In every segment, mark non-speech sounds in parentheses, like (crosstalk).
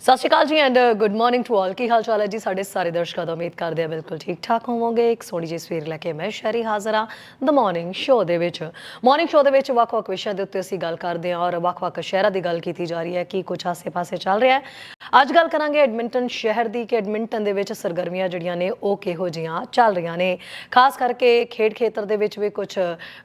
ਸਤਿ ਸ਼੍ਰੀ ਅਕਾਲ ਜੀ and good morning to all ਕੀ ਹਾਲ ਚਾਲ ਹੈ ਜੀ ਸਾਡੇ ਸਾਰੇ ਦਰਸ਼ਕਾਂ ਦਾ? ਉਮੀਦ ਕਰਦੇ ਆ ਬਿਲਕੁਲ ਠੀਕ ਠਾਕ ਹੋਵੋਗੇ। ਇੱਕ ਸੋਹਣੀ ਜਿਹੀ ਸਵੇਰ ਲੈ ਕੇ ਮੈਂ ਸ਼ਹਿਰੀ ਹਾਜ਼ਰ ਹਾਂ ਦ ਮਾਰਨਿੰਗ ਸ਼ੋਅ ਦੇ ਵਿੱਚ। ਮਾਰਨਿੰਗ ਸ਼ੋਅ ਦੇ ਵਿੱਚ ਵੱਖ-ਵੱਖ ਵਿਸ਼ਿਆਂ ਦੇ ਉੱਤੇ ਅਸੀਂ ਗੱਲ ਕਰਦੇ ਹਾਂ ਔਰ ਵੱਖ-ਵੱਖ ਸ਼ਹਿਰਾਂ ਦੀ ਗੱਲ ਕੀਤੀ ਜਾ ਰਹੀ ਹੈ ਕੀ ਕੁਝ ਆਸੇ-ਪਾਸੇ ਚੱਲ ਰਿਹਾ ਹੈ। ਅੱਜ ਗੱਲ ਕਰਾਂਗੇ ਐਡਮਿੰਟਨ ਸ਼ਹਿਰ ਦੀ ਕਿ ਐਡਮਿੰਟਨ ਦੇ ਵਿੱਚ ਸਰਗਰਮੀਆਂ ਜਿਹੜੀਆਂ ਨੇ ਉਹ ਕਿਹੋ ਜਿਹੀਆਂ ਚੱਲ ਰਹੀਆਂ ਨੇ। ਖਾਸ ਕਰਕੇ ਖੇਡ ਖੇਤਰ ਦੇ ਵਿੱਚ ਵੀ ਕੁਝ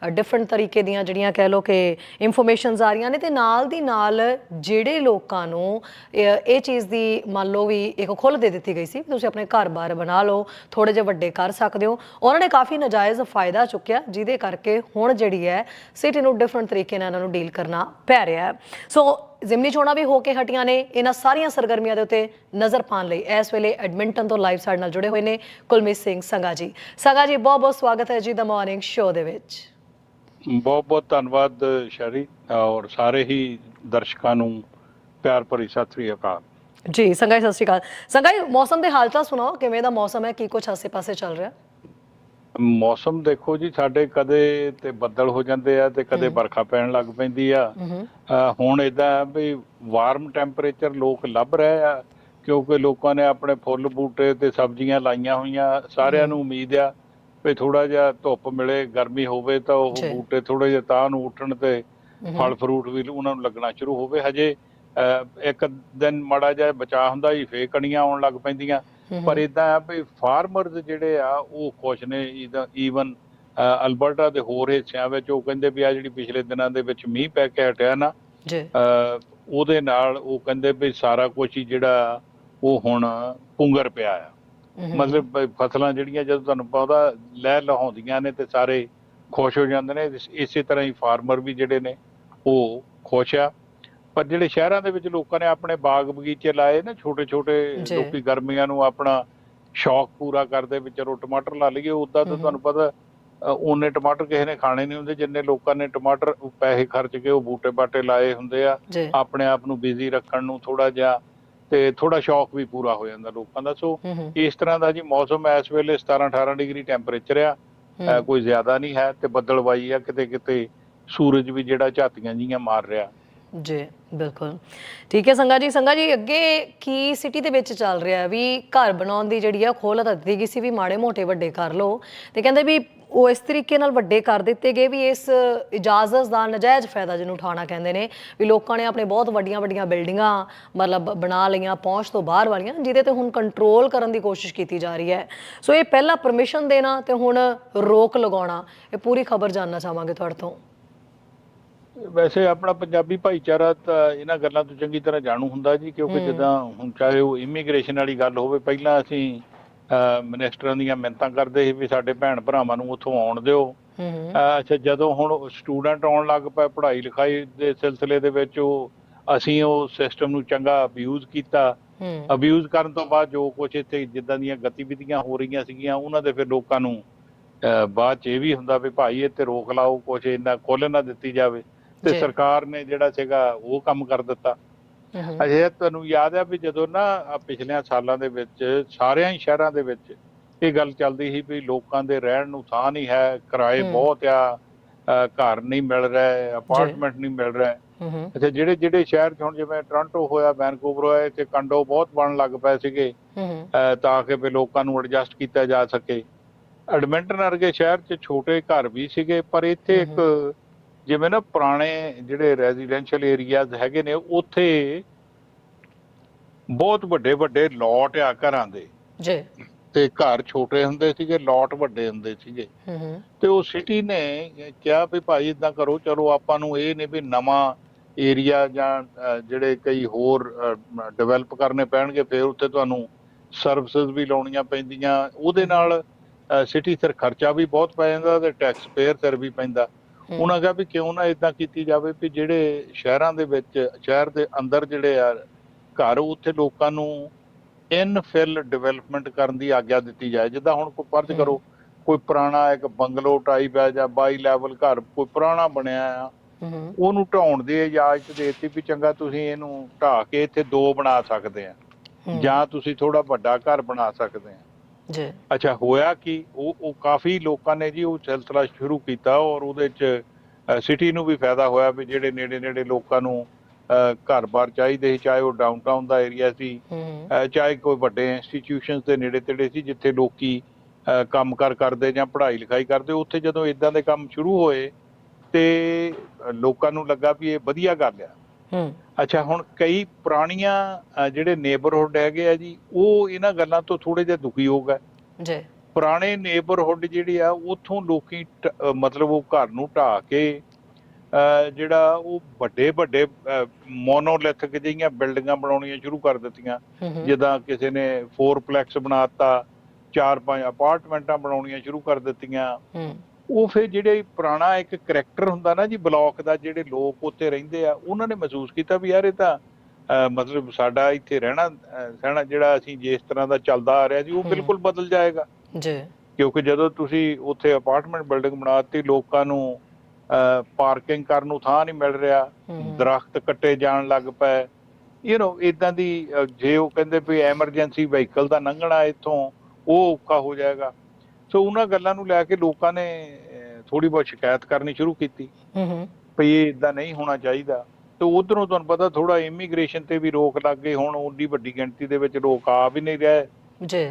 ਡਿਫਰੈਂਟ ਤਰੀਕੇ ਦੀਆਂ ਜਿਹੜੀਆਂ ਕਹਿ ਲਓ ਕਿ ਇਨਫੋਰਮੇਸ਼ਨਸ ਆ ਰਹੀਆਂ ਨੇ ਤੇ ਨਾਲ ਦੀ ਨਾਲ ਜਿਹੜੇ ਲੋਕਾਂ ਨੂੰ ਇਹ ਇਹ ਚੀਜ਼ ਦੀ ਮੰਨ ਲਓ ਵੀ ਇੱਕ ਖੁੱਲ ਦੇ ਦਿੱਤੀ ਗਈ ਸੀ ਤੁਸੀਂ ਆਪਣੇ ਘਰ-ਬਾਰ ਬਣਾ ਲਓ ਥੋੜੇ ਜਿਹੇ ਵੱਡੇ ਕਰ ਸਕਦੇ ਹੋ। ਉਹਨਾਂ ਨੇ ਕਾਫੀ ਨਜਾਇਜ਼ ਫਾਇਦਾ ਚੁੱਕਿਆ, ਜਿਹਦੇ ਕਰਕੇ ਹੁਣ ਜਿਹੜੀ ਹੈ ਸਿਟੀ ਨੂੰ ਡਿਫਰੈਂਟ ਤਰੀਕੇ ਨਾਲ ਇਹਨਾਂ ਨੂੰ ਡੀਲ ਕਰਨਾ ਪੈ ਰਿਹਾ ਹੈ। ਸੋ ਜ਼ਿਮਨੀ ਚੋਣਾਂ ਵੀ ਹੋ ਕੇ ਹਟੀਆਂ ਨੇ, ਇਹਨਾਂ ਸਾਰੀਆਂ ਸਰਗਰਮੀਆਂ ਦੇ ਉੱਤੇ ਨਜ਼ਰ ਪਾਉਣ ਲਈ ਇਸ ਵੇਲੇ ਐਡਮਿੰਟਨ ਤੋਂ ਲਾਈਵ ਸਾਡੇ ਨਾਲ ਜੁੜੇ ਹੋਏ ਨੇ ਕੁਲਮੀਤ ਸਿੰਘ ਸੰਗਾ ਜੀ। ਸੰਗਾ ਜੀ, ਬਹੁਤ ਬਹੁਤ ਸਵਾਗਤ ਹੈ ਜੀ ਦਾ ਮਾਰਨਿੰਗ ਸ਼ੋਅ ਦੇ ਵਿੱਚ। ਬਹੁਤ ਬਹੁਤ ਧੰਨਵਾਦ ਸ਼ਰੀ ਔਰ ਸਾਰੇ ਹੀ ਦਰਸ਼ਕਾਂ ਨੂੰ ਪਿਆਰ ਭਰੀ ਸਤਿ ਸ੍ਰੀ ਅਕਾਲ। ਜੀ ਸੰਗਾ ਜੀ ਸਤਿ ਸ਼੍ਰੀ ਅਕਾਲ। ਸੰਗਾ ਜੀ ਮੌਸਮ ਦੇ ਹਾਲ ਚਾਲ ਸੁਣਾਓ ਕਿਵੇਂ ਦਾ ਮੌਸਮ ਹੈ? ਕੀ ਕੁਝ ਆਸੇ-ਪਾਸੇ ਚੱਲ ਰਿਹਾ? ਮੌਸਮ ਦੇਖੋ ਜੀ ਸਾਡੇ ਕਦੇ ਤੇ ਬੱਦਲ ਹੋ ਜਾਂਦੇ ਆ ਤੇ ਕਦੇ ਵਰਖਾ ਪੈਣ ਲੱਗ ਪੈਂਦੀ ਆ। ਹੁਣ ਇਦਾਂ ਵੀ ਵਾਰਮ ਟੈਂਪਰੇਚਰ ਲੋਕ ਲੱਭ ਰਹੇ ਆ ਕਿਉਂਕਿ ਲੋਕਾਂ ਨੇ ਆਪਣੇ ਫੁੱਲ ਬੂਟੇ ਤੇ ਸਬਜ਼ੀਆਂ ਲਾਈਆਂ ਹੋਈਆਂ ਸਾਰਿਆਂ ਨੂੰ ਉਮੀਦ ਆ ਵੀ ਥੋੜਾ ਜਿਹਾ ਧੁੱਪ ਮਿਲੇ ਗਰਮੀ ਹੋਵੇ ਤਾਂ ਉਹ। ਬੂਟੇ ਥੋੜੇ ਜਿਹਾ ਤਾਂ ਨੂੰ ਉੱਠਣ ਤੇ ਫਲ ਫਰੂਟ ਵੀ ਉਹਨਾਂ ਨੂੰ ਲੱਗਣਾ ਸ਼ੁਰੂ ਹੋਵੇ। ਹਜੇ ਇੱਕ ਦਿਨ ਮਾੜਾ ਜਿਹਾ ਬਚਾ ਹੁੰਦਾ ਹੀ ਫੇਰ ਕਣੀਆਂ ਆਉਣ ਲੱਗ ਪੈਂਦੀਆਂ। ਪਰ ਇਦਾਂ ਆ ਵੀ ਫਾਰਮਰਸ ਜਿਹੜੇ ਆ ਉਹ ਖੁਸ਼ ਨੇ ਈਵਨ ਅਲਬਰਟਾ ਦੇ ਹੋਰ ਹਿੱਸਿਆਂ ਵਿੱਚ ਉਹ ਕਹਿੰਦੇ ਵੀ ਆ ਜਿਹੜੀ ਪਿਛਲੇ ਦਿਨਾਂ ਦੇ ਵਿੱਚ ਮੀਂਹ ਪੈ ਕੇ ਹਟਿਆ ਨਾ ਜੀ। ਉਹਦੇ ਨਾਲ ਉਹ ਕਹਿੰਦੇ ਵੀ ਸਾਰਾ ਕੁਝ ਹੀ ਜਿਹੜਾ ਉਹ ਹੁਣ ਪੁੰਗਰ ਪਿਆ ਆ। ਮਤਲਬ ਫਸਲਾਂ ਜਿਹੜੀਆਂ ਜਦੋਂ ਤੁਹਾਨੂੰ ਪਤਾ ਲੈ ਲਹਾਉਂਦੀਆਂ ਨੇ ਤੇ ਸਾਰੇ ਖੁਸ਼ ਹੋ ਜਾਂਦੇ ਨੇ ਇਸੇ ਤਰ੍ਹਾਂ ਹੀ ਫਾਰਮਰ ਵੀ ਜਿਹੜੇ ਨੇ ਉਹ ਖੁਸ਼ ਆ। ਪਰ ਜਿਹੜੇ ਸ਼ਹਿਰਾਂ ਦੇ ਵਿੱਚ ਲੋਕਾਂ ਨੇ ਆਪਣੇ ਬਾਗ ਬਗੀਚੇ ਲਾਏ ਨੇ ਛੋਟੇ ਛੋਟੇ। ਲੋਕੀ ਗਰਮੀਆਂ ਨੂੰ ਆਪਣਾ ਸ਼ੌਕ ਪੂਰਾ ਕਰਦੇ ਵੀ ਚਲੋ ਟਮਾਟਰ ਲਾ ਲਈਏ ਉਦਾਂ ਤਾਂ। ਤੁਹਾਨੂੰ ਪਤਾ ਓਨੇ ਟਮਾਟਰ ਕਿਸੇ ਨੇ ਖਾਣੇ ਨਹੀਂ ਹੁੰਦੇ ਜਿੰਨੇ ਲੋਕਾਂ ਨੇ ਟਮਾਟਰ ਪੈਸੇ ਖਰਚ ਕੇ ਉਹ ਬੂਟੇ ਬਾਟੇ ਲਾਏ ਹੁੰਦੇ ਆ ਆਪਣੇ ਆਪ ਨੂੰ ਬਿਜ਼ੀ ਰੱਖਣ ਨੂੰ ਥੋੜਾ ਜਿਹਾ ਤੇ ਥੋੜਾ ਸ਼ੌਕ ਵੀ ਪੂਰਾ ਹੋ ਜਾਂਦਾ ਲੋਕਾਂ ਦਾ। ਸੋ ਇਸ ਤਰ੍ਹਾਂ ਦਾ ਜੀ ਮੌਸਮ ਇਸ ਵੇਲੇ 17 18 ਡਿਗਰੀ ਟੈਂਪਰੇਚਰ ਆ ਕੋਈ ਜ਼ਿਆਦਾ ਨਹੀਂ ਹੈ ਤੇ ਬੱਦਲਵਾਈ ਆ ਕਿਤੇ ਕਿਤੇ ਸੂਰਜ ਵੀ ਜਿਹੜਾ ਝਾਤੀਆਂ ਜੀਆਂ ਮਾਰ ਰਿਹਾ। ਜੀ, ਬਿਲਕੁਲ। ਠੀਕ ਹੈ ਸੰਗਾ ਜੀ ਸੰਗਾ ਜੀ, ਅੱਗੇ ਕੀ ਸਿਟੀ ਦੇ ਵਿੱਚ ਚੱਲ ਰਿਹਾ ਵੀ ਘਰ ਬਣਾਉਣ ਦੀ ਜਿਹੜੀ ਆ ਖੋਲ੍ਹ ਤਾਂ ਦਿੱਤੀ ਗਈ ਸੀ ਵੀ ਮਾੜੇ ਮੋਟੇ ਵੱਡੇ ਕਰ ਲਓ। ਤੇ ਕਹਿੰਦੇ ਵੀ ਉਹ ਇਸ ਤਰੀਕੇ ਨਾਲ ਵੱਡੇ ਕਰ ਦਿੱਤੇ ਗਏ ਵੀ ਇਸ ਇਜਾਜ਼ਤ ਦਾ ਨਜਾਇਜ਼ ਫਾਇਦਾ ਜਿਹਨੂੰ ਉਠਾਉਣਾ ਕਹਿੰਦੇ ਨੇ। ਵੀ ਲੋਕਾਂ ਨੇ ਆਪਣੇ ਬਹੁਤ ਵੱਡੀਆਂ ਵੱਡੀਆਂ ਬਿਲਡਿੰਗਾਂ, ਮਤਲਬ ਬਣਾ ਲਈਆਂ, ਪਹੁੰਚ ਤੋਂ ਬਾਹਰ ਵਾਲੀਆਂ, ਜਿਹਦੇ ਤੇ ਹੁਣ ਕੰਟਰੋਲ ਕਰਨ ਦੀ ਕੋਸ਼ਿਸ਼ ਕੀਤੀ ਜਾ ਰਹੀ ਹੈ। ਸੋ ਇਹ ਪਹਿਲਾਂ ਪਰਮਿਸ਼ਨ ਦੇਣਾ ਤੇ ਹੁਣ ਰੋਕ ਲਗਾਉਣਾ, ਇਹ ਪੂਰੀ ਖਬਰ ਜਾਨਣਾ ਚਾਹਾਂਗੇ ਤੁਹਾਡੇ ਤੋਂ। ਵੈਸੇ ਆਪਣਾ ਪੰਜਾਬੀ ਭਾਈਚਾਰਾ ਤਾਂ ਇਹਨਾਂ ਗੱਲਾਂ ਤੋਂ ਚੰਗੀ ਤਰ੍ਹਾਂ ਜਾਣੂ ਹੁੰਦਾ ਜੀ ਕਿਉਂਕਿ। ਜਦੋਂ ਹੁਣ ਚਾਹੇ ਉਹ ਇਮੀਗ੍ਰੇਸ਼ਨ ਵਾਲੀ ਗੱਲ ਹੋਵੇ ਪਹਿਲਾਂ ਅਸੀਂ ਮਿਨਿਸਟਰਾਂ ਦੀਆਂ ਮਿੰਤਾਂ ਕਰਦੇ ਸੀ ਵੀ ਸਾਡੇ ਭੈਣ ਭਰਾਵਾਂ ਨੂੰ ਉੱਥੋਂ ਆਉਣ ਦਿਓ। ਅੱਛਾ ਜਦੋਂ ਹੁਣ ਸਟੂਡੈਂਟ ਆਉਣ ਲੱਗ ਪਏ ਪੜ੍ਹਾਈ ਲਿਖਾਈ ਦੇ ਸਿਲਸਿਲੇ ਦੇ ਵਿੱਚ ਉਹ ਅਸੀਂ ਉਹ ਸਿਸਟਮ ਨੂੰ ਚੰਗਾ ਅਬਿਊਜ਼ ਕੀਤਾ। ਅਬਿਊਜ਼ ਕਰਨ ਤੋਂ ਬਾਅਦ ਜੋ ਕੁਝ ਇੱਥੇ ਜਿੱਦਾਂ ਦੀਆਂ ਗਤੀਵਿਧੀਆਂ ਹੋ ਰਹੀਆਂ ਸੀਗੀਆਂ ਉਹਨਾਂ ਦੇ ਫਿਰ ਲੋਕਾਂ ਨੂੰ ਬਾਅਦ ਚ ਇਹ ਵੀ ਹੁੰਦਾ ਵੀ ਭਾਈ ਇੱਥੇ ਰੋਕ ਲਾਓ ਕੁਝ ਇੰਨਾ ਖੁੱਲ੍ਹ ਨਾ ਦਿੱਤੀ ਜਾਵੇ। ਤੇ। ਸਰਕਾਰ ਨੇ ਜਿਹੜਾ ਸੀਗਾ ਉਹ ਕੰਮ ਕਰ ਦਿੱਤਾ। ਅਜੇ ਤੁਹਾਨੂੰ ਯਾਦ ਹੈ ਵੀ ਜਦੋਂ ਨਾ ਪਿਛਲੇ ਸਾਲਾਂ ਦੇ ਵਿੱਚ ਸਾਰਿਆਂ ਹੀ ਸ਼ਹਿਰਾਂ ਦੇ ਵਿੱਚ ਇਹ ਗੱਲ ਚੱਲਦੀ ਸੀ ਵੀ ਲੋਕਾਂ ਦੇ ਰਹਿਣ ਨੂੰ ਥਾਂ ਨਹੀਂ ਹੈ ਕਿਰਾਏ। ਬਹੁਤ ਆ ਘਰ ਨਹੀਂ ਮਿਲ ਰਿਹਾ ਅਪਾਰਟਮੈਂਟ ਨਹੀਂ ਮਿਲ ਰਿਹਾ। ਅੱਛਾ ਜਿਹੜੇ ਜਿਹੜੇ ਸ਼ਹਿਰ 'ਚ ਹੁਣ ਜਿਵੇਂ ਟੋਰਾਂਟੋ ਹੋਇਆ ਵੈਨਕੂਵਰ ਹੋਇਆ ਇੱਥੇ ਕੰਡੋ ਬਹੁਤ ਬਣਨ ਲੱਗ ਪਏ ਸੀਗੇ। ਤਾਂ ਕਿ ਵੀ ਲੋਕਾਂ ਨੂੰ ਐਡਜਸਟ ਕੀਤਾ ਜਾ ਸਕੇ। ਐਡਮਿੰਟਨ ਵਰਗੇ ਸ਼ਹਿਰ 'ਚ ਛੋਟੇ ਘਰ ਵੀ ਸੀਗੇ ਪਰ ਇੱਥੇ ਇੱਕ ਜਿਵੇਂ ਨਾ ਪੁਰਾਣੇ ਜਿਹੜੇ ਰੈਜ਼ੀਡੈਂਸ਼ੀਅਲ ਏਰੀਆਜ਼ ਹੈਗੇ ਨੇ ਉੱਥੇ ਬਹੁਤ ਵੱਡੇ ਵੱਡੇ ਲੋਟ ਆ ਘਰਾਂ ਦੇ। ਜੀ। ਤੇ ਘਰ ਛੋਟੇ ਹੁੰਦੇ ਸੀਗੇ ਲੋਟ ਵੱਡੇ ਹੁੰਦੇ ਸੀਗੇ। ਤੇ ਉਹ ਸਿਟੀ ਨੇ ਕਿਹਾ ਵੀ ਭਾਈ ਇਦਾਂ ਕਰੋ ਚਲੋ ਆਪਾਂ ਨੂੰ ਇਹ ਨਹੀਂ ਵੀ ਨਵਾਂ ਏਰੀਆ ਜਾਂ ਜਿਹੜੇ ਕਈ ਹੋਰ ਡਿਵੈਲਪ ਕਰਨੇ ਪੈਣਗੇ ਫਿਰ ਉੱਥੇ ਤੁਹਾਨੂੰ ਸਰਵਿਸਿਜ਼ ਵੀ ਲਾਉਣੀਆਂ ਪੈਂਦੀਆਂ। ਉਹਦੇ ਨਾਲ ਸਿਟੀ ਸਿਰ ਖਰਚਾ ਵੀ ਬਹੁਤ ਪੈ ਜਾਂਦਾ ਤੇ ਟੈਕਸ ਪੇਅਰ ਸਿਰ ਵੀ ਪੈਂਦਾ। ਉਹਨਾਂ ਕਿਹਾ ਵੀ ਕਿਉਂ ਨਾ ਇਦਾਂ ਕੀਤੀ ਜਾਵੇ ਵੀ ਜਿਹੜੇ ਸ਼ਹਿਰਾਂ ਦੇ ਵਿੱਚ ਸ਼ਹਿਰ ਦੇ ਅੰਦਰ ਜਿਹੜੇ ਆ ਘਰ ਉੱਥੇ ਲੋਕਾਂ ਨੂੰ ਇਨਫਿਲ ਡਿਵੈਲਪਮੈਂਟ ਕਰਨ ਦੀ ਆਗਿਆ ਦਿੱਤੀ ਜਾਏ। ਜਿੱਦਾਂ ਹੁਣ ਕੋਈ ਫਰਜ਼। ਕਰੋ ਕੋਈ ਪੁਰਾਣਾ ਇੱਕ ਬੰਗਲੋ ਟਾਈਪ ਹੈ ਜਾਂ ਬਾਈ ਲੈਵਲ ਘਰ ਕੋਈ ਪੁਰਾਣਾ ਬਣਿਆ ਆ ਉਹਨੂੰ ਢਾਉਣ ਦੀ ਇਜਾਜ਼ਤ ਦੇ ਦਿੱਤੀ ਵੀ ਚੰਗਾ ਤੁਸੀਂ ਇਹਨੂੰ ਢਾ ਕੇ ਇੱਥੇ ਦੋ ਬਣਾ ਸਕਦੇ ਆ। ਜਾਂ ਤੁਸੀਂ ਥੋੜਾ ਵੱਡਾ ਘਰ ਬਣਾ ਸਕਦੇ ਆ। ਜੀ। ਅੱਛਾ ਹੋਇਆ ਕਿ? ਉਹ ਉਹ ਕਾਫੀ ਲੋਕਾਂ ਨੇ ਜੀ ਉਹ ਸਿਲਸਿਲਾ ਸ਼ੁਰੂ ਕੀਤਾ ਔਰ ਉਹਦੇ ਚ ਸਿਟੀ ਨੂੰ ਵੀ ਫਾਇਦਾ ਹੋਇਆ ਵੀ ਜਿਹੜੇ ਨੇੜੇ ਨੇੜੇ ਲੋਕਾਂ ਨੂੰ ਘਰ-ਬਾਰ ਚਾਹੀਦੇ ਸੀ ਚਾਹੇ ਉਹ ਡਾਊਨਟਾਊਨ ਦਾ ਏਰੀਆ ਸੀ ਚਾਹੇ ਕੋਈ ਵੱਡੇ ਇੰਸਟੀਟਿਊਸ਼ਨਸ ਦੇ ਨੇੜੇ ਤੇੜੇ ਸੀ ਜਿੱਥੇ ਲੋਕੀ ਅਹ, ਕੰਮਕਾਰ ਕਰਦੇ ਜਾਂ ਪੜ੍ਹਾਈ ਲਿਖਾਈ ਕਰਦੇ ਉੱਥੇ ਜਦੋਂ ਇਦਾਂ ਦੇ ਕੰਮ ਸ਼ੁਰੂ ਹੋਏ ਤੇ ਲੋਕਾਂ ਨੂੰ ਲੱਗਾ ਵੀ ਇਹ ਵਧੀਆ ਗੱਲ ਆ। ਹੂੰ। ਅੱਛਾ ਹੁਣ ਕਈ ਪੁਰਾਣੀਆਂ ਜਿਹੜੇ ਨੇਬਰਹੁੱਡ ਹੈਗੇ ਆ ਜੀ ਉਹ ਇਹਨਾਂ ਗੱਲਾਂ ਤੋਂ ਥੋੜੇ ਜਿਹਾ ਦੁਖੀ ਹੋ। ਗਏ ਜੀ। ਪੁਰਾਣੇ ਨੇਬਰਹੁੱਡ ਜਿਹੜੀ ਆ ਉਥੋਂ ਲੋਕੀ ਮਤਲਬ ਉਹ ਘਰ ਨੂੰ ਢਾਹ ਕੇ ਜਿਹੜਾ ਉਹ ਵੱਡੇ ਵੱਡੇ ਮੋਨੋਲਿਥਿਕ ਜਿਹੀਆਂ ਬਿਲਡਿੰਗਾਂ ਬਣਾਉਣੀਆਂ ਸ਼ੁਰੂ ਕਰ ਦਿੱਤੀਆਂ। ਜਿੱਦਾਂ ਕਿਸੇ ਨੇ ਫੋਰਪਲੈਕਸ ਬਣਾਤਾ ਚਾਰ ਪੰਜ ਅਪਾਰਟਮੈਂਟਾਂ ਬਣਾਉਣੀਆਂ ਸ਼ੁਰੂ ਕਰ ਦਿੱਤੀਆਂ। ਉਹ ਫਿਰ ਜਿਹੜੇ ਪੁਰਾਣਾ ਇੱਕ ਕਰੈਕਟਰ ਹੁੰਦਾ ਨਾ ਜੀ ਬਲਾਕ ਦਾ ਜਿਹੜੇ ਲੋਕ ਉੱਥੇ ਰਹਿੰਦੇ ਆ ਉਹਨਾਂ ਨੇ ਮਹਿਸੂਸ ਕੀਤਾ ਵੀ ਯਾਰ ਇਹ ਤਾਂ ਮਤਲਬ ਸਾਡਾ ਇੱਥੇ ਰਹਿਣਾ ਸਹਿਣਾ ਜਿਹੜਾ ਅਸੀਂ ਜਿਸ ਤਰ੍ਹਾਂ ਦਾ ਚੱਲਦਾ ਆ ਰਿਹਾ ਜੀ ਉਹ। ਬਿਲਕੁਲ ਬਦਲ ਜਾਏਗਾ। ਜੀ। ਕਿਉਂਕਿ ਜਦੋਂ ਤੁਸੀਂ ਉੱਥੇ ਅਪਾਰਟਮੈਂਟ ਬਿਲਡਿੰਗ ਬਣਾਤੀ ਲੋਕਾਂ ਨੂੰ ਪਾਰਕਿੰਗ ਕਰਨ ਨੂੰ ਥਾਂ ਨਹੀਂ ਮਿਲ ਰਿਹਾ ਦਰਖਤ ਕੱਟੇ ਜਾਣ ਲੱਗ ਪਏ ਯੂ نو ਇਦਾਂ ਦੀ ਜੇ ਉਹ ਕਹਿੰਦੇ ਵੀ ਐਮਰਜੈਂਸੀ ਵਹੀਕਲ ਦਾ ਲੰਘਣਾ ਇੱਥੋਂ ਉਹ ਔਖਾ ਹੋ ਜਾਏਗਾ। ਸੋ ਉਹਨਾਂ ਗੱਲਾਂ ਨੂੰ ਲੈ ਕੇ ਲੋਕਾਂ ਨੇ ਥੋੜੀ ਬਹੁਤ ਸ਼ਿਕਾਇਤ ਕਰਨੀ ਸ਼ੁਰੂ ਕੀਤੀ। ਹੂੰ ਹੂੰ। ਵੀ ਇਹ ਇਦਾਂ ਨਹੀਂ ਹੋਣਾ ਚਾਹੀਦਾ। ਤੇ ਉਧਰੋਂ ਤੁਹਾਨੂੰ ਪਤਾ ਥੋੜਾ ਇਮੀਗ੍ਰੇਸ਼ਨ ਤੇ ਵੀ ਰੋਕ ਲੱਗ ਗਈ। ਹੁਣ ਓਡੀ ਵੱਡੀ ਗਿਣਤੀ ਦੇ ਵਿੱਚ ਲੋਕ ਆ ਵੀ ਨਹੀਂ ਰਹੇ। ਜੀ।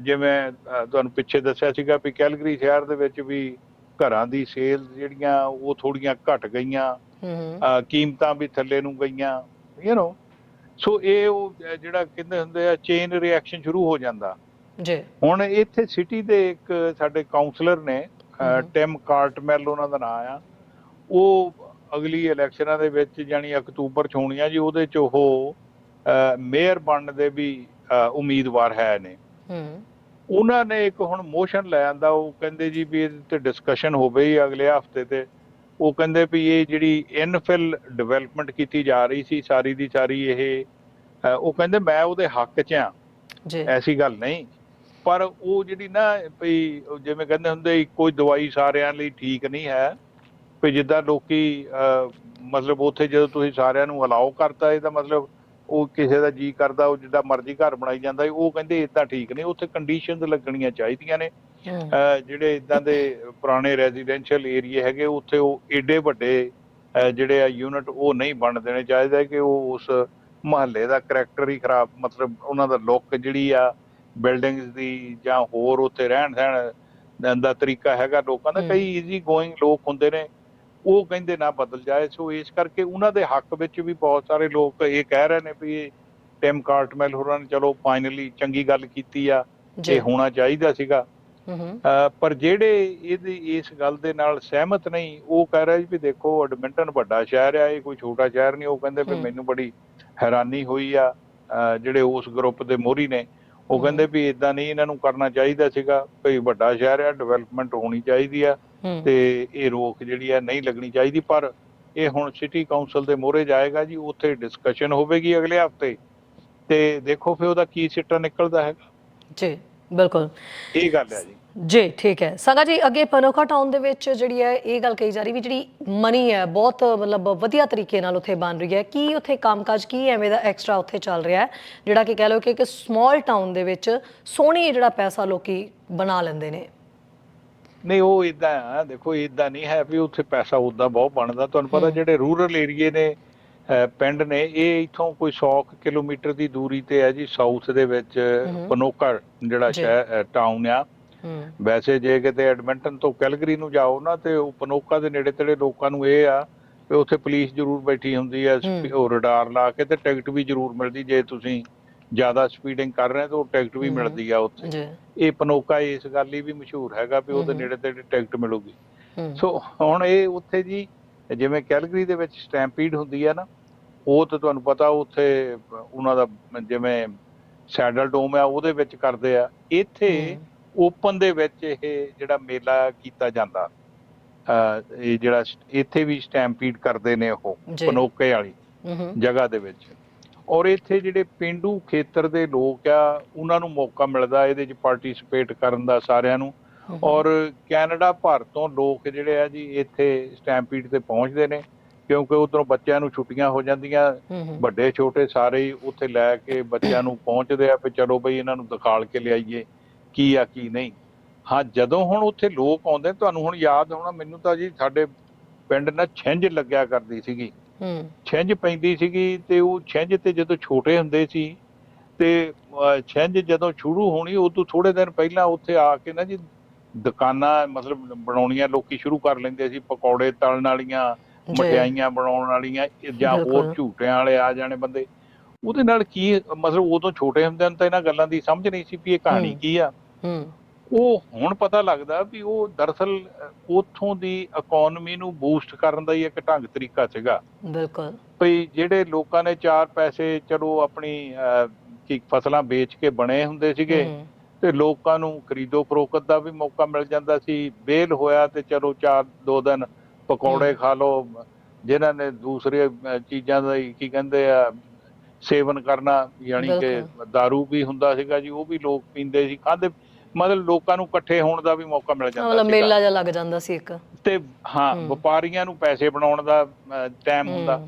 ਜਿਵੇਂ ਤੁਹਾਨੂੰ ਪਿੱਛੇ ਦੱਸਿਆ ਸੀਗਾ ਵੀ ਕੈਲਗਰੀ ਸ਼ਹਿਰ ਦੇ ਵਿੱਚ ਵੀ ਘਰਾਂ ਦੀ ਸੇਲ ਜਿਹੜੀਆਂ ਉਹ ਥੋੜੀਆਂ ਘਟ ਗਈਆਂ। ਹੂੰ ਕੀਮਤਾਂ ਵੀ ਥੱਲੇ ਨੂੰ ਗਈਆਂ ਯੂ نو ਸੋ ਇਹ ਉਹ ਜਿਹੜਾ ਕਹਿੰਦੇ ਹੁੰਦੇ ਆ ਚੇਨ ਰਿਐਕਸ਼ਨ ਸ਼ੁਰੂ ਹੋ ਜਾਂਦਾ। ਜੀ। ਹੁਣ ਇੱਥੇ ਸਿਟੀ ਦੇ ਇੱਕ ਸਾਡੇ ਕਾਉਂਸਲਰ ਨੇ। ਟਿਮ ਕਾਰਟਮੈਲ ਉਹਨਾਂ ਦਾ ਨਾਮ ਆ। ਉਹ ਅਗਲੀ ਇਲੈਕਸ਼ਨਾਂ ਦੇ ਵਿੱਚ ਜਾਨੀ ਅਕਤੂਬਰ ਚ ਹੋਣੀਆਂ ਜੀ ਉਹਦੇ ਚ ਉਹ ਮੇਅਰ ਬਣਨ ਦੇ ਵੀ ਉਮੀਦਵਾਰ ਹੈ ਨੇ। ਹੂੰ। ਉਹਨਾਂ ਨੇ ਇੱਕ ਹੁਣ ਮੋਸ਼ਨ ਲੈ ਆਂਦਾ ਉਹ ਕਹਿੰਦੇ ਜੀ ਵੀ ਇਹਦੇ ਤੇ ਡਿਸਕਸ਼ਨ ਹੋਵੇ ਹੀ ਅਗਲੇ ਹਫ਼ਤੇ ਤੇ। ਉਹ ਕਹਿੰਦੇ ਵੀ ਇਹ ਜਿਹੜੀ ਇਨਫਿਲ ਡਿਵੈਲਪਮੈਂਟ ਕੀਤੀ ਜਾ ਰਹੀ ਸੀ ਸਾਰੀ ਦੀ ਸਾਰੀ ਇਹ ਉਹ ਕਹਿੰਦੇ ਮੈਂ ਉਹਦੇ ਹੱਕ 'ਚ ਆ। ਜੀ। ਐਸੀ ਗੱਲ ਨਹੀਂ। ਪਰ ਉਹ ਜਿਹੜੀ ਨਾ ਵੀ ਉਹ ਜਿਵੇਂ ਕਹਿੰਦੇ ਹੁੰਦੇ ਕੋਈ ਦਵਾਈ ਸਾਰਿਆਂ ਲਈ ਠੀਕ ਨਹੀਂ ਹੈ। ਵੀ ਜਿੱਦਾਂ ਲੋਕੀ ਮਤਲਬ ਉੱਥੇ ਜਦੋਂ ਤੁਸੀਂ ਸਾਰਿਆਂ ਨੂੰ ਅਲਾਉ ਕਰਤਾ ਇਹਦਾ ਮਤਲਬ ਉਹ ਕਿਸੇ ਦਾ ਜੀ ਕਰਦਾ ਉਹ ਜਿੱਦਾਂ ਮਰਜ਼ੀ ਘਰ ਬਣਾਈ ਜਾਂਦਾ ਉਹ ਕਹਿੰਦੇ ਇਦਾਂ ਠੀਕ ਨਹੀਂ ਉੱਥੇ ਕੰਡੀਸ਼ਨਸ ਲੱਗਣੀਆਂ ਚਾਹੀਦੀਆਂ ਨੇ। ਜਿਹੜੇ ਇਦਾਂ ਦੇ ਪੁਰਾਣੇ ਰੈਜ਼ੀਡੈਂਸ਼ੀਅਲ ਏਰੀਆ ਹੈਗੇ ਉੱਥੇ ਉਹ ਏਡੇ ਵੱਡੇ ਜਿਹੜੇ ਆ ਯੂਨਿਟ ਉਹ ਨਹੀਂ ਬਣ ਦੇਣੇ ਚਾਹੀਦੇ ਕਿ ਉਹ ਉਸ ਮਹੱਲੇ ਦਾ ਕਰੈਕਟਰ ਹੀ ਖਰਾਬ ਮਤਲਬ ਉਹਨਾਂ ਦਾ ਲੁੱਕ ਜਿਹੜੀ ਆ ਬਿਲਡਿੰਗਸ ਦੀ ਜਾਂ ਹੋਰ ਉੱਥੇ ਰਹਿਣ ਸਹਿਣ ਦਾ- ਤਰੀਕਾ ਹੈਗਾ ਲੋਕਾਂ ਦਾ। ਕਈ ਈਜ਼ੀ ਗੋਇੰਗ ਲੋਕ ਹੁੰਦੇ ਨੇ ਉਹ ਕਹਿੰਦੇ ਨਾ ਬਦਲ ਜਾਏ ਸੋ ਇਸ ਕਰਕੇ ਉਹਨਾਂ ਦੇ ਹੱਕ ਵਿੱਚ ਵੀ ਬਹੁਤ ਸਾਰੇ ਲੋਕ ਇਹ ਕਹਿ ਰਹੇ ਨੇ ਵੀ ਟਿਮ ਕਾਰਟਮੈਲ ਹੋਰਾਂ ਨੇ ਚਲੋ ਫਾਈਨਲੀ ਚੰਗੀ ਗੱਲ ਕੀਤੀ ਆ ਇਹ ਹੋਣਾ ਚਾਹੀਦਾ ਸੀਗਾ ਪਰ ਜਿਹੜੇ ਇਹਦੀ ਇਸ ਗੱਲ ਦੇ ਨਾਲ ਸਹਿਮਤ ਨਹੀਂ ਉਹ ਕਹਿ ਰਿਹਾ ਜੀ ਵੀ ਦੇਖੋ ਐਡਮਿੰਟਨ ਵੱਡਾ ਸ਼ਹਿਰ ਆ ਇਹ ਕੋਈ ਛੋਟਾ ਸ਼ਹਿਰ ਨਹੀਂ ਉਹ ਕਹਿੰਦੇ ਵੀ। ਮੈਨੂੰ ਬੜੀ ਹੈਰਾਨੀ ਹੋਈ ਆ ਜਿਹੜੇ ਉਸ ਗਰੁੱਪ ਦੇ ਮੋਹਰੀ ਨੇ ਉਹ। ਕਹਿੰਦੇ ਵੀ ਇਦਾਂ ਨਹੀਂ ਇਹਨਾਂ ਨੂੰ ਕਰਨਾ ਚਾਹੀਦਾ ਸੀਗਾ ਭਈ ਵੱਡਾ ਸ਼ਹਿਰ ਆ ਡਿਵੈਲਪਮੈਂਟ ਹੋਣੀ ਚਾਹੀਦੀ ਆ ਹੂੰ ਤੇ ਇਹ ਰੋਕ ਜਿਹੜੀ ਆ ਨਹੀਂ ਲੱਗਣੀ ਚਾਹੀਦੀ ਪਰ ਇਹ ਹੁਣ ਸਿਟੀ ਕਾਉਂਸਲ ਦੇ ਮੋਹਰੇ ਜਾਏਗਾ ਜੀ ਉੱਥੇ ਡਿਸਕਸ਼ਨ ਹੋਵੇਗੀ ਅਗਲੇ ਹਫ਼ਤੇ ਤੇ ਦੇਖੋ ਫਿਰ ਉਹਦਾ ਕੀ ਸਿੱਟਾ ਨਿਕਲਦਾ ਹੈਗਾ। ਜੀ ਬਿਲਕੁਲ। ਇਹ ਗੱਲ ਹੈ ਜੀ। ਜੀ ਠੀਕ ਹੈ ਸੰਗਾ ਜੀ ਅੱਗੇ ਪਨੋਕਾ ਟਾਊਨ ਦੇ ਵਿੱਚ ਜਿਹੜੀ ਹੈ ਇਹ ਗੱਲ ਕਹੀ ਜਾ ਰਹੀ ਵੀ ਜਿਹੜੀ ਮਨੀ ਹੈ ਬਹੁਤ ਮਤਲਬ ਵਧੀਆ ਤਰੀਕੇ ਨਾਲ ਉੱਥੇ ਬਣ ਰਹੀ ਹੈ ਕੀ ਉੱਥੇ ਕੰਮਕਾਜ ਕੀ ਐਵੇਂ ਦਾ ਐਕਸਟਰਾ ਉੱਥੇ ਚੱਲ ਰਿਹਾ ਹੈ ਜਿਹੜਾ ਕਿ ਕਹਿ ਲਓ ਕਿ ਇੱਕ ਸਮਾਲ ਟਾਊਨ ਦੇ ਵਿੱਚ ਸੋਹਣੀ ਜਿਹੜਾ ਪੈਸਾ ਲੋਕੀ ਬਣਾ ਲੈਂਦੇ ਨੇ ਨਹੀਂ ਉਹ ਇਦਾਂ ਆ ਦੇਖੋ ਇਦਾਂ ਨਹੀਂ ਹੈ ਵੀ ਉੱਥੇ ਪੈਸਾ ਉਦਾਂ ਬਹੁਤ ਬਣਦਾ ਤੁਹਾਨੂੰ ਪਤਾ। ਜਿਹੜੇ ਰੂਰਲ ਏਰੀਏ ਨੇ ਪਿੰਡ ਨੇ ਇਹ ਇਥੋਂ ਕੋਈ 100 ਕੁ ਕਿਲੋਮੀਟਰ ਦੀ ਦੂਰੀ ਤੇ ਹੈ ਜੀ ਸਾਊਥ ਦੇ ਵਿੱਚ ਹਮ। ਪਨੋਕਾ ਜਿਹੜਾ। ਸ਼ਹਿਰ ਟਾਊਨ ਆ ਵੈਸੇ ਜੇ ਕਿਤੇ ਐਡਮਿੰਟਨ ਤੋਂ ਕੈਲਗਰੀ ਨੂੰ ਜਾਓ ਨਾ ਤੇ ਉਹ ਪਨੋਕਾ ਦੇ ਨੇੜੇ ਤੇੜੇ ਲੋਕਾਂ ਨੂੰ ਇਹ ਆ ਵੀ ਉੱਥੇ ਪੁਲਿਸ ਜ਼ਰੂਰ ਬੈਠੀ ਹੁੰਦੀ ਹਮ। ਉਹ ਰਡਾਰ ਲਾ ਕੇ ਤੇ ਟਿਕਟ ਵੀ ਜ਼ਰੂਰ ਮਿਲਦੀ ਜੇ ਤੁਸੀਂ ਜ਼ਿਆਦਾ ਸਪੀਡਿੰਗ ਕਰ ਰਹੇ ਤਾਂ ਉਹ ਟਿਕਟ ਵੀ। ਮਿਲਦੀ ਆ ਉੱਥੇ ਇਹ ਪਨੋਕਾ ਇਸ ਗੱਲ ਲਈ ਵੀ ਮਸ਼ਹੂਰ ਹੈਗਾ ਵੀ ਉਹਦੇ। ਨੇੜੇ ਤੇੜੇ ਟਿਕਟ ਮਿਲੂਗੀ ਸੋ ਹੁਣ ਇਹ ਉੱਥੇ ਜੀ ਜਿਵੇਂ ਕੈਲਗਰੀ ਦੇ ਵਿੱਚ ਸਟੈਂਪੀਡ ਹੁੰਦੀ ਆ ਨਾ ਉਹ ਤਾਂ ਤੁਹਾਨੂੰ ਪਤਾ ਉੱਥੇ ਉਹਨਾਂ ਦਾ ਜਿਵੇਂ ਸੈਡਲ ਡੋਮ ਆ ਉਹਦੇ ਵਿੱਚ ਕਰਦੇ ਆ ਇੱਥੇ। ਓਪਨ ਦੇ ਵਿੱਚ ਇਹ ਜਿਹੜਾ ਮੇਲਾ ਕੀਤਾ ਜਾਂਦਾ ਇਹ ਜਿਹੜਾ ਇੱਥੇ ਵੀ ਸਟੈਂਪੀਡ ਕਰਦੇ ਨੇ ਉਹ। ਪਨੋਕੇ ਵਾਲੀ ਜਗ੍ਹਾ ਦੇ ਵਿੱਚ। ਔਰ ਇੱਥੇ ਜਿਹੜੇ ਪਿੰਡੂ ਖੇਤਰ ਦੇ ਲੋਕ ਆ ਉਹਨਾਂ ਨੂੰ ਮੌਕਾ ਮਿਲਦਾ ਇਹਦੇ ਵਿੱਚ ਪਾਰਟਿਸਿਪੇਟ ਕਰਨ ਦਾ ਸਾਰਿਆਂ ਨੂੰ। ਔਰ ਕੈਨੇਡਾ ਭਰ ਤੋਂ ਲੋਕ ਜਿਹੜੇ ਆ ਜੀ ਇੱਥੇ ਸਟੈਂਪੀਡ ਤੇ ਪਹੁੰਚਦੇ ਨੇ ਕਿਉਂਕਿ ਉਧਰੋਂ ਬੱਚਿਆਂ ਨੂੰ ਛੁੱਟੀਆਂ ਹੋ ਜਾਂਦੀਆਂ ਵੱਡੇ ਛੋਟੇ ਸਾਰੇ ਹੀ ਉੱਥੇ ਲੈ ਕੇ ਬੱਚਿਆਂ ਨੂੰ ਪਹੁੰਚਦੇ ਆ ਵੀ ਚਲੋ ਬਈ ਇਹਨਾਂ ਨੂੰ ਦਿਖਾਲ ਕੇ ਲਿਆਈਏ। ਕੀ ਆ ਕੀ ਨਹੀਂ ਹਾਂ ਜਦੋਂ ਹੁਣ ਉੱਥੇ ਲੋਕ ਆਉਂਦੇ ਤੁਹਾਨੂੰ ਹੁਣ ਯਾਦ ਹੋਣਾ ਮੈਨੂੰ ਤਾਂ ਜੀ ਸਾਡੇ ਪਿੰਡ ਨਾਲ ਛਿੰਝ ਲੱਗਿਆ ਕਰਦੀ ਸੀਗੀ ਹੂੰ ਛਿੰਝ ਪੈਂਦੀ ਸੀਗੀ ਤੇ ਉਹ ਛਿੰਝ ਤੇ ਜਦੋਂ ਛੋਟੇ ਹੁੰਦੇ ਸੀ ਤੇ ਛਿੰਝ ਜਦੋਂ ਸ਼ੁਰੂ ਹੋਣੀ ਉਹ ਤੋਂ ਥੋੜੇ ਦਿਨ ਪਹਿਲਾਂ ਉੱਥੇ ਆ ਕੇ ਨਾ ਜੀ ਦੁਕਾਨਾਂ ਮਤਲਬ ਬਣਾਉਣੀਆਂ ਲੋਕੀ ਸ਼ੁਰੂ ਕਰ ਲੈਂਦੇ ਸੀ ਪਕੌੜੇ ਤਲਣ ਵਾਲੀਆਂ। ਮਠਿਆਈਆਂ ਬਣਾਉਣ ਵਾਲੀਆਂ ਜਾਂ ਹੋਰ। ਝੂਟਿਆਂ ਵਾਲੇ ਆ ਜਾਣੇ ਬੰਦੇ ਉਹਦੇ ਨਾਲ ਕੀ ਮਤਲਬ ਉਦੋਂ ਛੋਟੇ ਹੁੰਦਿਆਂ ਨੂੰ ਤਾਂ ਇਹਨਾਂ ਗੱਲਾਂ ਦੀ ਸਮਝ ਨਹੀਂ ਸੀ ਵੀ ਇਹ ਕਹਾਣੀ। ਕੀ ਆ ਹੂੰ। ਉਹ ਹੁਣ ਪਤਾ ਲੱਗਦਾ ਵੀ ਉਹ ਦਰਅਸਲ ਅਹ, ਉੱਥੋਂ ਦੀ ਇਕਨੋਮੀ ਨੂੰ ਬੂਸਟ ਕਰਨ ਦਾ ਹੀ ਇੱਕ ਢੰਗ ਤਰੀਕਾ ਸੀਗਾ। ਬਿਲਕੁਲ। ਭਈ ਜਿਹੜੇ ਲੋਕਾਂ ਨੇ ਚਾਰ ਪੈਸੇ ਚਲੋ ਆਪਣੀ ਕੀ ਫਸਲਾਂ ਵੇਚ ਕੇ ਬਣੇ ਹੁੰਦੇ ਸੀਗੇ ਤੇ ਲੋਕਾਂ ਨੂੰ ਖਰੀਦੋ ਫਰੋਖਤ ਦਾ ਵੀ ਮੌਕਾ ਮਿਲ ਜਾਂਦਾ ਸੀ। ਬੇਲ ਹੋਇਆ ਤੇ ਚਲੋ ਚਾਰ ਦੋ ਦਿਨ ਪਕੌੜੇ। ਖਾ ਲਓ ਜਿਨ੍ਹਾਂ ਨੇ ਦੂਸਰੇ ਚੀਜ਼ਾਂ ਦਾ ਕੀ ਕਹਿੰਦੇ ਆ ਸੇਵਨ ਕਰਨਾ ਯਾਨੀ ਕਿ। दारू ਵੀ ਹੁੰਦਾ ਸੀਗਾ ਜੀ ਉਹ ਵੀ ਲੋਕ ਪੀਂਦੇ ਸੀ ਖਾਂਦੇ ਮਤਲਬ ਲੋਕਾਂ ਨੂੰ ਇਕੱਠੇ ਹੋਣ ਦਾ ਵੀ ਮੌਕਾ ਮਿਲ ਜਾਂਦਾ ਮਤਲਬ ਮੇਲਾ ਜਿਹਾ ਲੱਗ ਜਾਂਦਾ ਸੀ ਇੱਕ। ਤੇ ਹਾਂ। ਵਪਾਰੀਆਂ ਨੂੰ ਪੈਸੇ ਬਣਾਉਣ ਦਾ ਟਾਈਮ ਹੁੰਦਾ।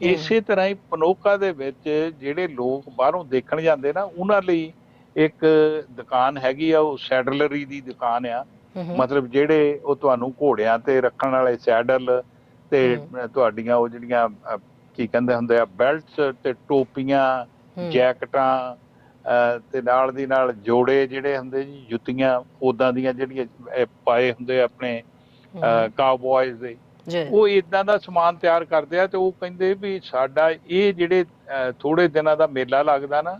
ਇਸੇ ਤਰ੍ਹਾਂ ਹੀ ਪਨੋਕਾ ਦੇ ਵਿੱਚ ਜਿਹੜੇ ਲੋਕ ਬਾਹਰੋਂ ਦੇਖਣ ਜਾਂਦੇ ਨਾ ਉਹਨਾਂ ਲਈ ਇੱਕ ਦੁਕਾਨ ਹੈਗੀ ਆ ਉਹ ਸੈਡਲਰੀ ਦੀ ਦੁਕਾਨ ਆ। ਮਤਲਬ ਜਿਹੜੇ ਉਹ ਤੁਹਾਨੂੰ ਘੋੜਿਆਂ ਤੇ ਰੱਖਣ ਵਾਲੇ ਸੈਡਲ ਤੇ ਤੁਹਾਡੀਆਂ ਉਹ ਜਿਹੜੀਆਂ ਕੀ ਕਹਿੰਦੇ ਹੁੰਦੇ ਆ ਬੈਲਟਸ ਤੇ ਟੋਪੀਆਂ ਜੈਕਟਾਂ ਤੇ ਨਾਲ ਦੀ ਨਾਲ ਜੋੜੇ ਜਿਹੜੇ ਹੁੰਦੇ ਜੀ ਜੁੱਤੀਆਂ ਉਦਾਂ ਦੀਆਂ ਜਿਹੜੀਆਂ ਪਾਏ ਹੁੰਦੇ ਆਪਣੇ ਕਾਊਬॉयਜ਼ ਦੇ। ਉਹ ਇਦਾਂ ਦਾ ਸਮਾਨ ਤਿਆਰ ਕਰਦੇ ਆ ਤੇ ਉਹ ਕਹਿੰਦੇ ਵੀ ਸਾਡਾ ਇਹ ਜਿਹੜੇ ਥੋੜੇ ਦਿਨਾਂ ਦਾ ਮੇਲਾ ਲੱਗਦਾ ਨਾ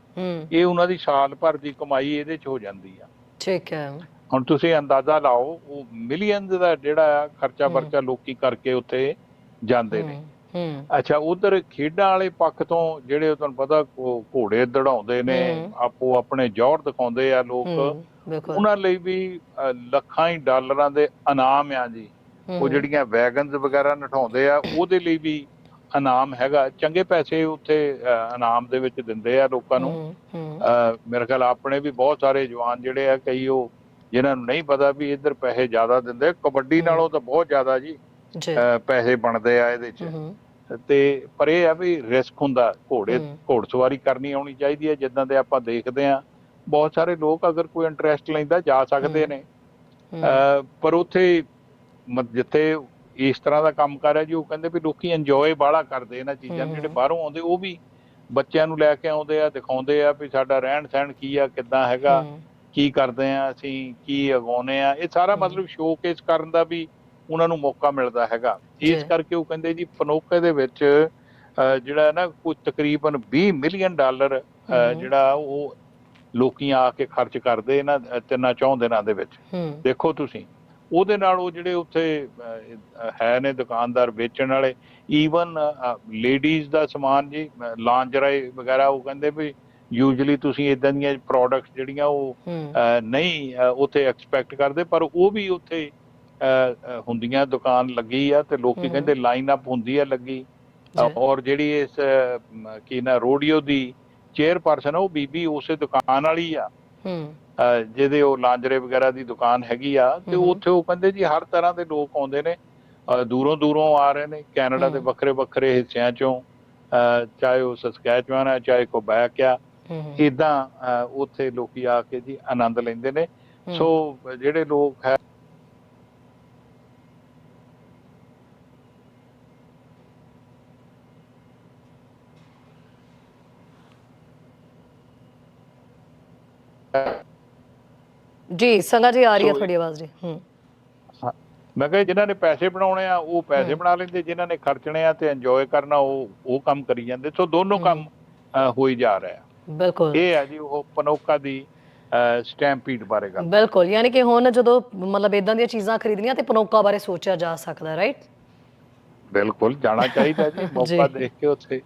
ਇਹ ਉਹਨਾਂ ਦੀ ਸਾਲ ਭਰ ਦੀ ਕਮਾਈ ਇਹਦੇ ਚ ਹੋ ਜਾਂਦੀ ਆ। ਠੀਕ ਹੈ। ਹੁਣ ਤੁਸੀਂ ਅੰਦਾਜ਼ਾ ਲਾਓ ਉਹ ਮਿਲੀਅਨਸ ਦਾ ਜਿਹੜਾ ਖਰਚਾ। ਵਰਚਾ ਲੋਕੀ ਕਰਕੇ ਉੱਥੇ ਜਾਂਦੇ ਨੇ। ਅੱਛਾ ਉਧਰ ਖੇਡਾਂ ਵਾਲੇ ਪੱਖ ਤੋਂ ਜਿਹੜੇ ਤੁਹਾਨੂੰ ਪਤਾ ਘੋੜੇ ਦੜਾਉਂਦੇ ਨੇ। ਆਪੋ ਆਪਣੇ ਜੌਹਰ ਦਿਖਾਉਂਦੇ ਆ ਲੋਕ। ਉਹਨਾਂ ਲਈ ਵੀ ਲੱਖਾਂ ਹੀ ਡਾਲਰਾਂ ਦੇ ਇਨਾਮ ਆ ਜੀ। ਉਹ ਜਿਹੜੀਆਂ ਵੈਗਨਸ ਵਗੈਰਾ ਨਠਾਉਂਦੇ ਆ ਉਹਦੇ ਲਈ ਵੀ ਇਨਾਮ ਹੈਗਾ। ਚੰਗੇ ਪੈਸੇ ਉੱਥੇ ਇਨਾਮ ਦੇ ਵਿੱਚ ਦਿੰਦੇ ਆ ਲੋਕਾਂ ਨੂੰ। ਮੇਰੇ ਖਿਆਲ ਆਪਣੇ ਵੀ ਬਹੁਤ ਸਾਰੇ ਜਵਾਨ ਜਿਹੜੇ ਆ ਕਈ ਉਹ ਜਿਨ੍ਹਾਂ ਨੂੰ ਨਹੀਂ ਪਤਾ ਵੀ ਇੱਧਰ ਪੈਸੇ ਜ਼ਿਆਦਾ ਦਿੰਦੇ। ਕਬੱਡੀ। ਨਾਲੋਂ ਤਾਂ ਬਹੁਤ ਜ਼ਿਆਦਾ ਜੀ ਪੈਸੇ ਬਣਦੇ ਆ ਇਹਦੇ 'ਚ। ਤੇ ਪਰ ਇਹ ਆ ਵੀ ਰਿਸਕ ਹੁੰਦਾ ਘੋੜੇ। ਘੋੜਸਵਾਰੀ ਕਰਨੀ ਆਉਣੀ ਚਾਹੀਦੀ ਹੈ ਜਿੱਦਾਂ ਦੇ ਆਪਾਂ ਦੇਖਦੇ ਆ ਬਹੁਤ ਸਾਰੇ ਲੋਕ ਅਗਰ ਕੋਈ ਇੰਟਰਸਟ ਲੈਂਦਾ ਜਾ ਸਕਦੇ। ਨੇ ਪਰ ਉੱਥੇ ਜਿੱਥੇ ਇਸ ਤਰ੍ਹਾਂ ਦਾ ਕੰਮ ਕਰ ਰਿਹਾ ਜੀ ਉਹ ਕਹਿੰਦੇ ਵੀ ਲੋਕੀ ਇੰਜੋਏ ਬਾਹਲਾ ਕਰਦੇ ਇਹਨਾਂ ਚੀਜ਼ਾਂ। ਜਿਹੜੇ ਬਾਹਰੋਂ ਆਉਂਦੇ ਉਹ ਵੀ ਬੱਚਿਆਂ ਨੂੰ ਲੈ ਕੇ ਆਉਂਦੇ ਆ ਦਿਖਾਉਂਦੇ ਆ ਵੀ ਸਾਡਾ ਰਹਿਣ ਸਹਿਣ ਕੀ ਆ ਕਿੱਦਾਂ ਹੈਗਾ ਕੀ ਕਰਦੇ ਆ ਅਸੀਂ ਕੀ ਅਗਾਉਨੇ ਆ ਇਹ ਸਾਰਾ। ਮਤਲਬ ਸ਼ੋਕੇਸ ਕਰਨ ਦਾ ਵੀ ਉਹਨਾਂ ਨੂੰ ਮੌਕਾ ਮਿਲਦਾ ਹੈਗਾ ਇਸ। ਕਰਕੇ ਉਹ ਕਹਿੰਦੇ ਜੀ ਫਨੋਕੇ ਦੇ ਵਿੱਚ ਜਿਹੜਾ ਨਾ ਕੋਈ ਤਕਰੀਬਨ 20 ਮਿਲੀਅਨ ਡਾਲਰ। ਜਿਹੜਾ ਉਹ ਲੋਕੀ ਆ ਕੇ ਖਰਚ ਕਰਦੇ ਇਹਨਾਂ ਤਿੰਨਾਂ ਚੌਂ ਦਿਨਾਂ ਦੇ ਵਿੱਚ ਦੇਖੋ ਤੁਸੀਂ ਉਹਦੇ ਨਾਲ ਉਹ ਜਿਹੜੇ ਉੱਥੇ ਹੈ ਨੇ ਦੁਕਾਨਦਾਰ ਵੇਚਣ ਵਾਲੇ ਈਵਨ ਲੇਡੀਜ਼ ਦਾ ਸਮਾਨ ਜੀ ਲਾਂਜਰਾਈ ਵਗੈਰਾ ਉਹ ਕਹਿੰਦੇ ਵੀ ਯੂਜੂਲੀ ਤੁਸੀਂ ਇਦਾਂ ਦੀਆਂ ਪ੍ਰੋਡਕਟਸ ਜਿਹੜੀਆਂ ਉਹ ਨਹੀਂ ਉੱਥੇ ਐਕਸਪੈਕਟ ਕਰਦੇ ਪਰ ਉਹ ਵੀ ਉੱਥੇ ਹੁੰਦੀਆਂ ਦੁਕਾਨ ਲੱਗੀ ਆ ਤੇ ਲੋਕੀ। ਕਹਿੰਦੇ ਲਾਈਨ ਅਪ ਹੁੰਦੀ ਆ ਲੱਗੀ। ਔਰ ਜਿਹੜੀ ਇਸ ਕੀ ਨਾ ਰੋਡੀਓ ਦੀ ਚੇਅਰਪਰਸਨ ਉਹ ਬੀਬੀ ਉਸੇ ਦੁਕਾਨ ਵਾਲੀ ਆ ਹੂੰ ਜਿਹਦੇ ਉਹ ਲਾਂਜਰੇ ਵਗੈਰਾ ਦੀ ਦੁਕਾਨ ਹੈਗੀ ਆ ਤੇ। ਉੱਥੇ ਉਹ ਕਹਿੰਦੇ ਜੀ ਹਰ ਤਰ੍ਹਾਂ ਦੇ ਲੋਕ ਆਉਂਦੇ ਨੇ ਦੂਰੋਂ ਦੂਰੋਂ ਆ ਰਹੇ ਨੇ ਕੈਨੇਡਾ ਦੇ। ਵੱਖਰੇ ਵੱਖਰੇ ਹਿੱਸਿਆਂ ਚੋਂ ਚਾਹੇ ਉਹ ਸਸਕੈਚੁਆਨ ਆ ਚਾਹੇ ਕੋਬੈਕ ਆ ਇਦਾਂ ਉੱਥੇ ਲੋਕੀ ਆ ਕੇ ਜੀ ਆਨੰਦ ਲੈਂਦੇ ਨੇ। ਸੋ ਜਿਹੜੇ ਲੋਕ ਹੈ ਜੀ ਸੰਗਾ ਜੀ ਆ ਰਹੀ ਹੈ ਤੁਹਾਡੀ ਆਵਾਜ਼ ਜੀ ਹੂੰ। ਮੈਂ ਕਿਹਾ ਜਿਨ੍ਹਾਂ ਨੇ ਪੈਸੇ ਬਣਾਉਣੇ ਆ ਉਹ ਪੈਸੇ। ਬਣਾ ਲੈਂਦੇ ਜਿਨ੍ਹਾਂ ਨੇ ਖਰਚਣੇ ਆ ਤੇ ਇੰਜੋਏ ਕਰਨਾ ਉਹ ਉਹ ਕੰਮ ਕਰੀ ਜਾਂਦੇ। ਸੋ ਦੋਨੋਂ। ਕੰਮ ਹੋਈ ਜਾ ਰਿਹਾ ਬਿਲਕੁਲ। ਇਹ ਹੈ ਜੀ ਉਹ ਪਨੋਕਾ ਦੀ ਸਟੈਂਪੀਡ ਬਾਰੇ ਗੱਲ। ਬਿਲਕੁਲ ਯਾਨੀ ਕਿ ਹੁਣ ਜਦੋਂ ਮਤਲਬ ਇਦਾਂ ਦੀਆਂ ਚੀਜ਼ਾਂ ਖਰੀਦਣੀਆਂ ਤੇ ਪਨੋਕਾ ਬਾਰੇ ਸੋਚਿਆ ਜਾ ਸਕਦਾ ਰਾਈਟ ਬਿਲਕੁਲ ਜਾਣਾ ਚਾਹੀਦਾ (laughs) ਜੀ। ਮੌਕਾ। ਦੇਖ ਕੇ ਉੱਥੇ।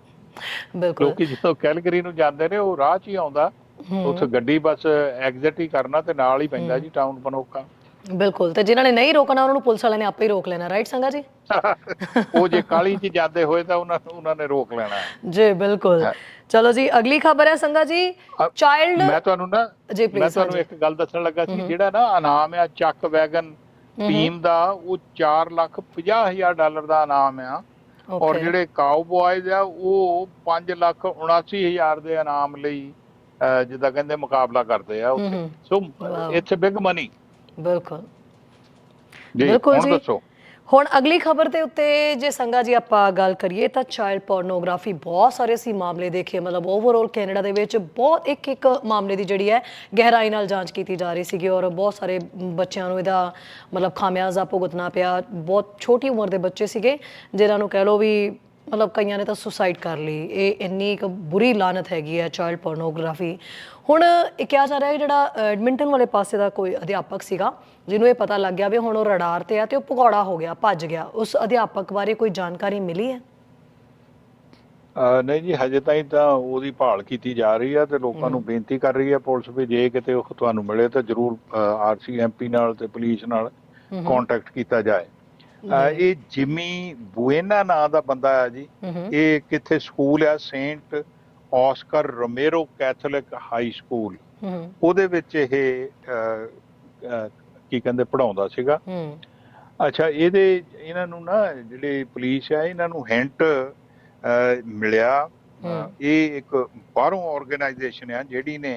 ਬਿਲਕੁਲ। ਲੋਕੀ ਜਦੋਂ ਕੈਲਗਰੀ ਨੂੰ ਜਾਂਦੇ ਨੇ ਉਹ ਰਾਹ 'ਚ ਹੀ ਆਉਂਦਾ ਉੱਥੇ ਗੱਡੀ ਬਸ ਐਗਜ਼ਿਟ ਹੀ ਕਰਨਾ ਤੇ ਨਾਲ ਹੀ ਪੈਂਦਾ। ਜੀ ਟਾਊਨ ਪਨੋਕਾ। ਬਿਲਕੁਲ ਤੇ ਜਿਨ੍ਹਾਂ ਨੇ ਨਹੀਂ ਰੋਕਣਾ ਉਹਨਾਂ ਨੂੰ ਪੁਲਿਸ ਵਾਲਿਆਂ ਨੇ ਆਪੇ ਹੀ ਰੋਕ ਲੈਣਾ ਰਾਈਟ ਸੰਗਾ ਜੀ? ਉਹ ਜੇ ਕਾਲੀ 'ਚ ਜਾਂਦੇ ਹੋਏ ਤਾਂ ਉਹਨਾਂ ਨੂੰ ਉਹਨਾਂ ਨੇ ਰੋਕ ਲੈਣਾ। ਜੀ ਬਿਲਕੁਲ। ਚਲੋ ਜੀ ਅਗਲੀ ਖਬਰ ਹੈ ਸੰਗਾ ਜੀ। ਚਾਈਲਡ ਮੈਂ ਤੁਹਾਨੂੰ ਨਾ ਜੀ ਮੈਂ ਪਲੀਜ਼ ਤੁਹਾਨੂੰ ਇੱਕ ਗੱਲ ਦੱਸਣ ਲੱਗਾ ਸੀ। ਜਿਹੜਾ ਨਾ ਇਨਾਮ ਆ ਚੱਕ ਵੈਗਨ ਟੀਮ ਦਾ ਉਹ 4 ਲੱਖ 50 ਹਜ਼ਾਰ ਡਾਲਰ ਦਾ ਇਨਾਮ ਆ। ਔਰ ਜਿਹੜੇ ਕਾਊਬॉयਜ਼ ਆ ਉਹ 5 ਲੱਖ 79 ਹਜ਼ਾਰ ਦੇ ਇਨਾਮ ਲਈ ਜਿੱਦਾਂ ਕਹਿੰਦੇ ਮੁਕਾਬਲਾ ਕਰਦੇ ਆ ਉੱਥੇ। So. It's a big money ਬਿਲਕੁਲ ਬਿਲਕੁਲ ਜੀ। ਦੱਸੋ ਹੁਣ ਅਗਲੀ ਖਬਰ ਦੇ ਉੱਤੇ ਜੇ ਸੰਗਾ ਜੀ ਆਪਾਂ ਗੱਲ ਕਰੀਏ ਤਾਂ ਚਾਈਲਡ ਪੋਰਨੋਗ੍ਰਾਫੀ ਬਹੁਤ ਸਾਰੇ ਅਸੀਂ ਮਾਮਲੇ ਦੇਖੇ ਮਤਲਬ ਓਵਰਆਲ ਕੈਨੇਡਾ ਦੇ ਵਿੱਚ ਬਹੁਤ ਇੱਕ ਇੱਕ ਮਾਮਲੇ ਦੀ ਜਿਹੜੀ ਹੈ ਗਹਿਰਾਈ ਨਾਲ ਜਾਂਚ ਕੀਤੀ ਜਾ ਰਹੀ ਸੀਗੀ ਔਰ ਬਹੁਤ ਸਾਰੇ ਬੱਚਿਆਂ ਨੂੰ ਇਹਦਾ ਮਤਲਬ ਖਾਮਿਆਜ਼ਾ ਭੁਗਤਣਾ ਪਿਆ ਬਹੁਤ ਛੋਟੀ ਉਮਰ ਦੇ ਬੱਚੇ ਸੀਗੇ ਜਿਨ੍ਹਾਂ ਨੂੰ ਕਹਿ ਲਓ ਵੀ ਮਤਲਬ ਕਈਆਂ ਨੇ ਤਾਂ ਸੁਸਾਈਡ ਕਰ ਲਈ। ਇਹ ਇੰਨੀ ਇੱਕ ਬੁਰੀ ਲਾਨਤ ਹੈਗੀ ਹੈ ਚਾਈਲਡ ਪੋਰਨੋਗ੍ਰਾਫੀ ਹੁਣ ਇਹ ਕਿਹਾ ਜਾ ਰਿਹਾ ਹੈ ਜਿਹੜਾ ਐਡਮਿੰਟਨ ਵਾਲੇ ਪਾਸੇ ਦਾ ਕੋਈ ਅਧਿਆਪਕ ਸੀਗਾ ਜਿਹਨੂੰ ਇਹ ਪਤਾ ਲੱਗ ਗਿਆ ਵੀ ਹੁਣ ਉਹ ਰਡਾਰ ਤੇ ਆ ਤੇ ਉਹ ਭਗੌੜਾ ਹੋ ਗਿਆ ਭੱਜ ਗਿਆ। ਉਸ ਅਧਿਆਪਕ ਬਾਰੇ ਕੋਈ ਜਾਣਕਾਰੀ ਮਿਲੀ ਹੈ? ਨਹੀਂ ਜੀ ਹਜੇ ਤਾਈਂ ਤਾਂ ਉਹਦੀ ਭਾਲ ਕੀਤੀ ਜਾ ਰਹੀ ਆ ਤੇ ਲੋਕਾਂ ਨੂੰ ਬੇਨਤੀ ਕਰ ਰਹੀ ਆ ਪੁਲਿਸ ਵੀ ਜੇ ਕਿਤੇ ਉਹ ਤੁਹਾਨੂੰ ਮਿਲੇ ਤਾਂ ਜਰੂਰ ਆਰਸੀਐਮਪੀ ਨਾਲ ਤੇ ਪੁਲਿਸ ਨਾਲ ਕੰਟੈਕਟ ਕੀਤਾ ਜਾਏ। ਇਹ ਜਿਮੀ ਬੁਏਨਾ ਨਾਂ ਦਾ ਬੰਦਾ ਆ ਜੀ। ਇਹ ਕਿੱਥੇ ਸਕੂਲ ਆ? Saint Oscar Romero Catholic high school. ਉਹਦੇ ਵਿੱਚ ਇਹ ਕੀ ਕਹਿੰਦੇ ਪੜਾਉਂਦਾ ਸੀਗਾ। ਅੱਛਾ ਇਹਦੇ ਇਹਨਾਂ ਨੂੰ ਨਾ ਜਿਹੜੇ ਪੁਲਿਸ ਆ ਇਹਨਾਂ ਨੂੰ ਹਿੰਟ ਮਿਲਿਆ। ਇਹ ਇੱਕ ਬਾਹਰੋਂ ਆਰਗੇਨਾਈਜੇਸ਼ਨ ਆ ਜਿਹੜੀ ਨੇ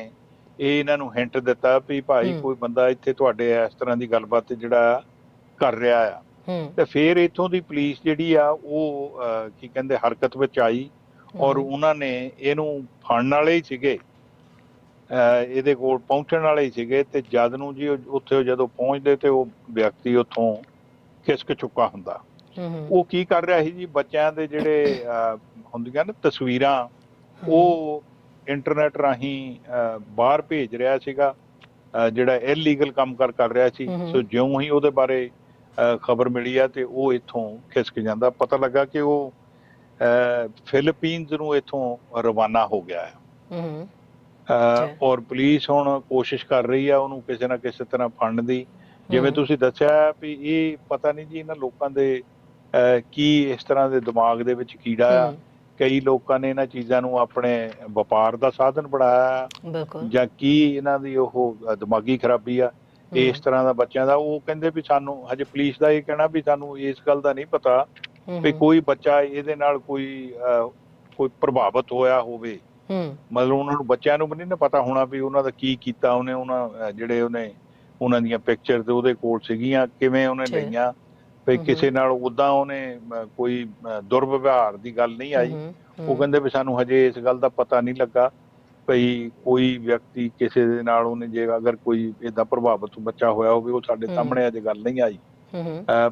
ਇਹ ਇਹਨਾਂ ਨੂੰ ਹਿੰਟ ਦਿੱਤਾ ਵੀ ਭਾਈ। ਕੋਈ ਬੰਦਾ ਇੱਥੇ ਤੁਹਾਡੇ ਇਸ ਤਰ੍ਹਾਂ ਦੀ ਗੱਲਬਾਤ ਜਿਹੜਾ ਕਰ ਰਿਹਾ ਆ। ਤੇ ਫਿਰ ਇਥੋਂ ਦੀ ਪੁਲਿਸ ਜਿਹੜੀ ਆ ਉਹ ਕੀ ਕਹਿੰਦੇ ਹਰਕਤ ਵਿੱਚ ਆਈ ਔਰ ਉਹਨਾਂ ਨੇ ਇਹਨੂੰ ਫੜਨ ਵਾਲੇ ਹੀ ਸੀਗੇ। ਇਹਦੇ ਕੋਲ ਪਹੁੰਚਣ ਵਾਲੇ ਹੀ ਸੀਗੇ ਤੇ ਜਦ ਨੂੰ ਜੀ ਉੱਥੇ ਜਦੋਂ ਪਹੁੰਚਦੇ ਤੇ ਉਹ ਵਿਅਕਤੀ ਉੱਥੋਂ ਖਿਸਕ ਚੁੱਕਾ ਹੁੰਦਾ। ਉਹ ਕੀ ਕਰ ਰਿਹਾ ਸੀ ਜੀ ਬੱਚਿਆਂ ਦੇ ਜਿਹੜੇ ਹੁੰਦੀਆਂ ਨਾ ਤਸਵੀਰਾਂ ਉਹ ਇੰਟਰਨੈਟ ਰਾਹੀਂ ਬਾਹਰ ਭੇਜ ਰਿਹਾ ਸੀਗਾ। ਜਿਹੜਾ ਇਲੀਗਲ ਕੰਮ ਕਰ ਕਰ ਰਿਹਾ ਸੀ। ਸੋ ਜਿਉਂ ਹੀ ਉਹਦੇ ਬਾਰੇ ਖਬਰ ਮਿਲੀ ਆ ਤੇ ਉਹ ਇੱਥੋਂ ਖਿਸਕ ਜਾਂਦਾ। ਪਤਾ ਲੱਗਾ ਕਿ ਉਹ ਅਹ, ਫਿਲੀਪੀਨਜ਼ ਨੂੰ ਇੱਥੋਂ ਰਵਾਨਾ ਹੋ ਗਿਆ ਹੈ। ਹੂੰ। ਔਰ ਪੁਲਿਸ ਹੁਣ ਕੋਸ਼ਿਸ਼ ਕਰ ਰਹੀ ਆ ਉਹਨੂੰ ਕਿਸੇ ਨਾ ਕਿਸੇ ਤਰ੍ਹਾਂ ਫੜਨ ਦੀ। ਜਿਵੇਂ। ਤੁਸੀਂ ਦੱਸਿਆ ਵੀ ਇਹ ਪਤਾ ਨਹੀਂ ਜੀ ਇਹਨਾਂ ਲੋਕਾਂ ਦੇ ਕੀ ਇਸ ਤਰ੍ਹਾਂ ਦੇ ਦਿਮਾਗ ਦੇ ਵਿੱਚ ਕੀੜਾ ਆ। ਕਈ ਲੋਕਾਂ ਨੇ ਇਹਨਾਂ ਚੀਜ਼ਾਂ ਨੂੰ ਆਪਣੇ ਵਪਾਰ ਦਾ ਸਾਧਨ ਬਣਾਇਆ। ਬਿਲਕੁਲ। ਜਾਂ ਕੀ ਇਹਨਾਂ ਦੀ ਉਹ ਦਿਮਾਗੀ ਖਰਾਬੀ ਆ। ਇਸ ਤਰ੍ਹਾਂ ਦਾ ਬੱਚਿਆਂ ਦਾ ਉਹ ਕਹਿੰਦੇ ਵੀ ਸਾਨੂੰ ਹਜੇ ਪੁਲਿਸ ਦਾ ਇਹ ਕਹਿਣਾ ਵੀ ਸਾਨੂੰ ਇਸ ਗੱਲ ਦਾ ਨਹੀਂ ਪਤਾ ਵੀ ਕੋਈ ਬੱਚਾ ਇਹਦੇ ਨਾਲ ਕੋਈ ਕੋਈ ਪ੍ਰਭਾਵਿਤ ਹੋਇਆ ਹੋਵੇ। ਮਤਲਬ ਉਹਨਾਂ ਨੂੰ ਬੱਚਿਆਂ ਨੂੰ ਵੀ ਨਹੀਂ ਨਾ ਪਤਾ ਹੋਣਾ ਵੀ ਉਹਨਾਂ ਦਾ ਕੀ ਕੀਤਾ ਉਹਨੇ ਉਹਨਾਂ ਜਿਹੜੇ ਉਹਨੇ ਉਹਨਾਂ ਦੀਆਂ ਪਿਕਚਰ ਤੇ ਉਹਦੇ ਕੋਲ ਸੀਗੀਆਂ ਕਿਵੇਂ ਉਹਨੇ। ਲਈਆਂ। ਵੀ। ਕਿਸੇ ਨਾਲ ਉਦਾਂ ਉਹਨੇ ਕੋਈ ਦੁਰਵਿਵਹਾਰ ਦੀ ਗੱਲ ਨਹੀਂ ਆਈ। ਉਹ ਕਹਿੰਦੇ ਵੀ ਸਾਨੂੰ ਹਜੇ ਇਸ ਗੱਲ ਦਾ ਪਤਾ ਨਹੀਂ ਲੱਗਾ। ਭਈ ਕੋਈ ਵਿਅਕਤੀ ਕਿਸੇ ਦੇ ਨਾਲ ਉਹਨੇ ਜੇ ਅਗਰ ਕੋਈ ਇਦਾਂ ਪ੍ਰਭਾਵਿਤ ਬੱਚਾ ਹੋਇਆ ਹੋਵੇ ਉਹ ਸਾਡੇ ਹਮ। ਸਾਹਮਣੇ ਅਜੇ ਗੱਲ ਨਹੀਂ ਆਈ।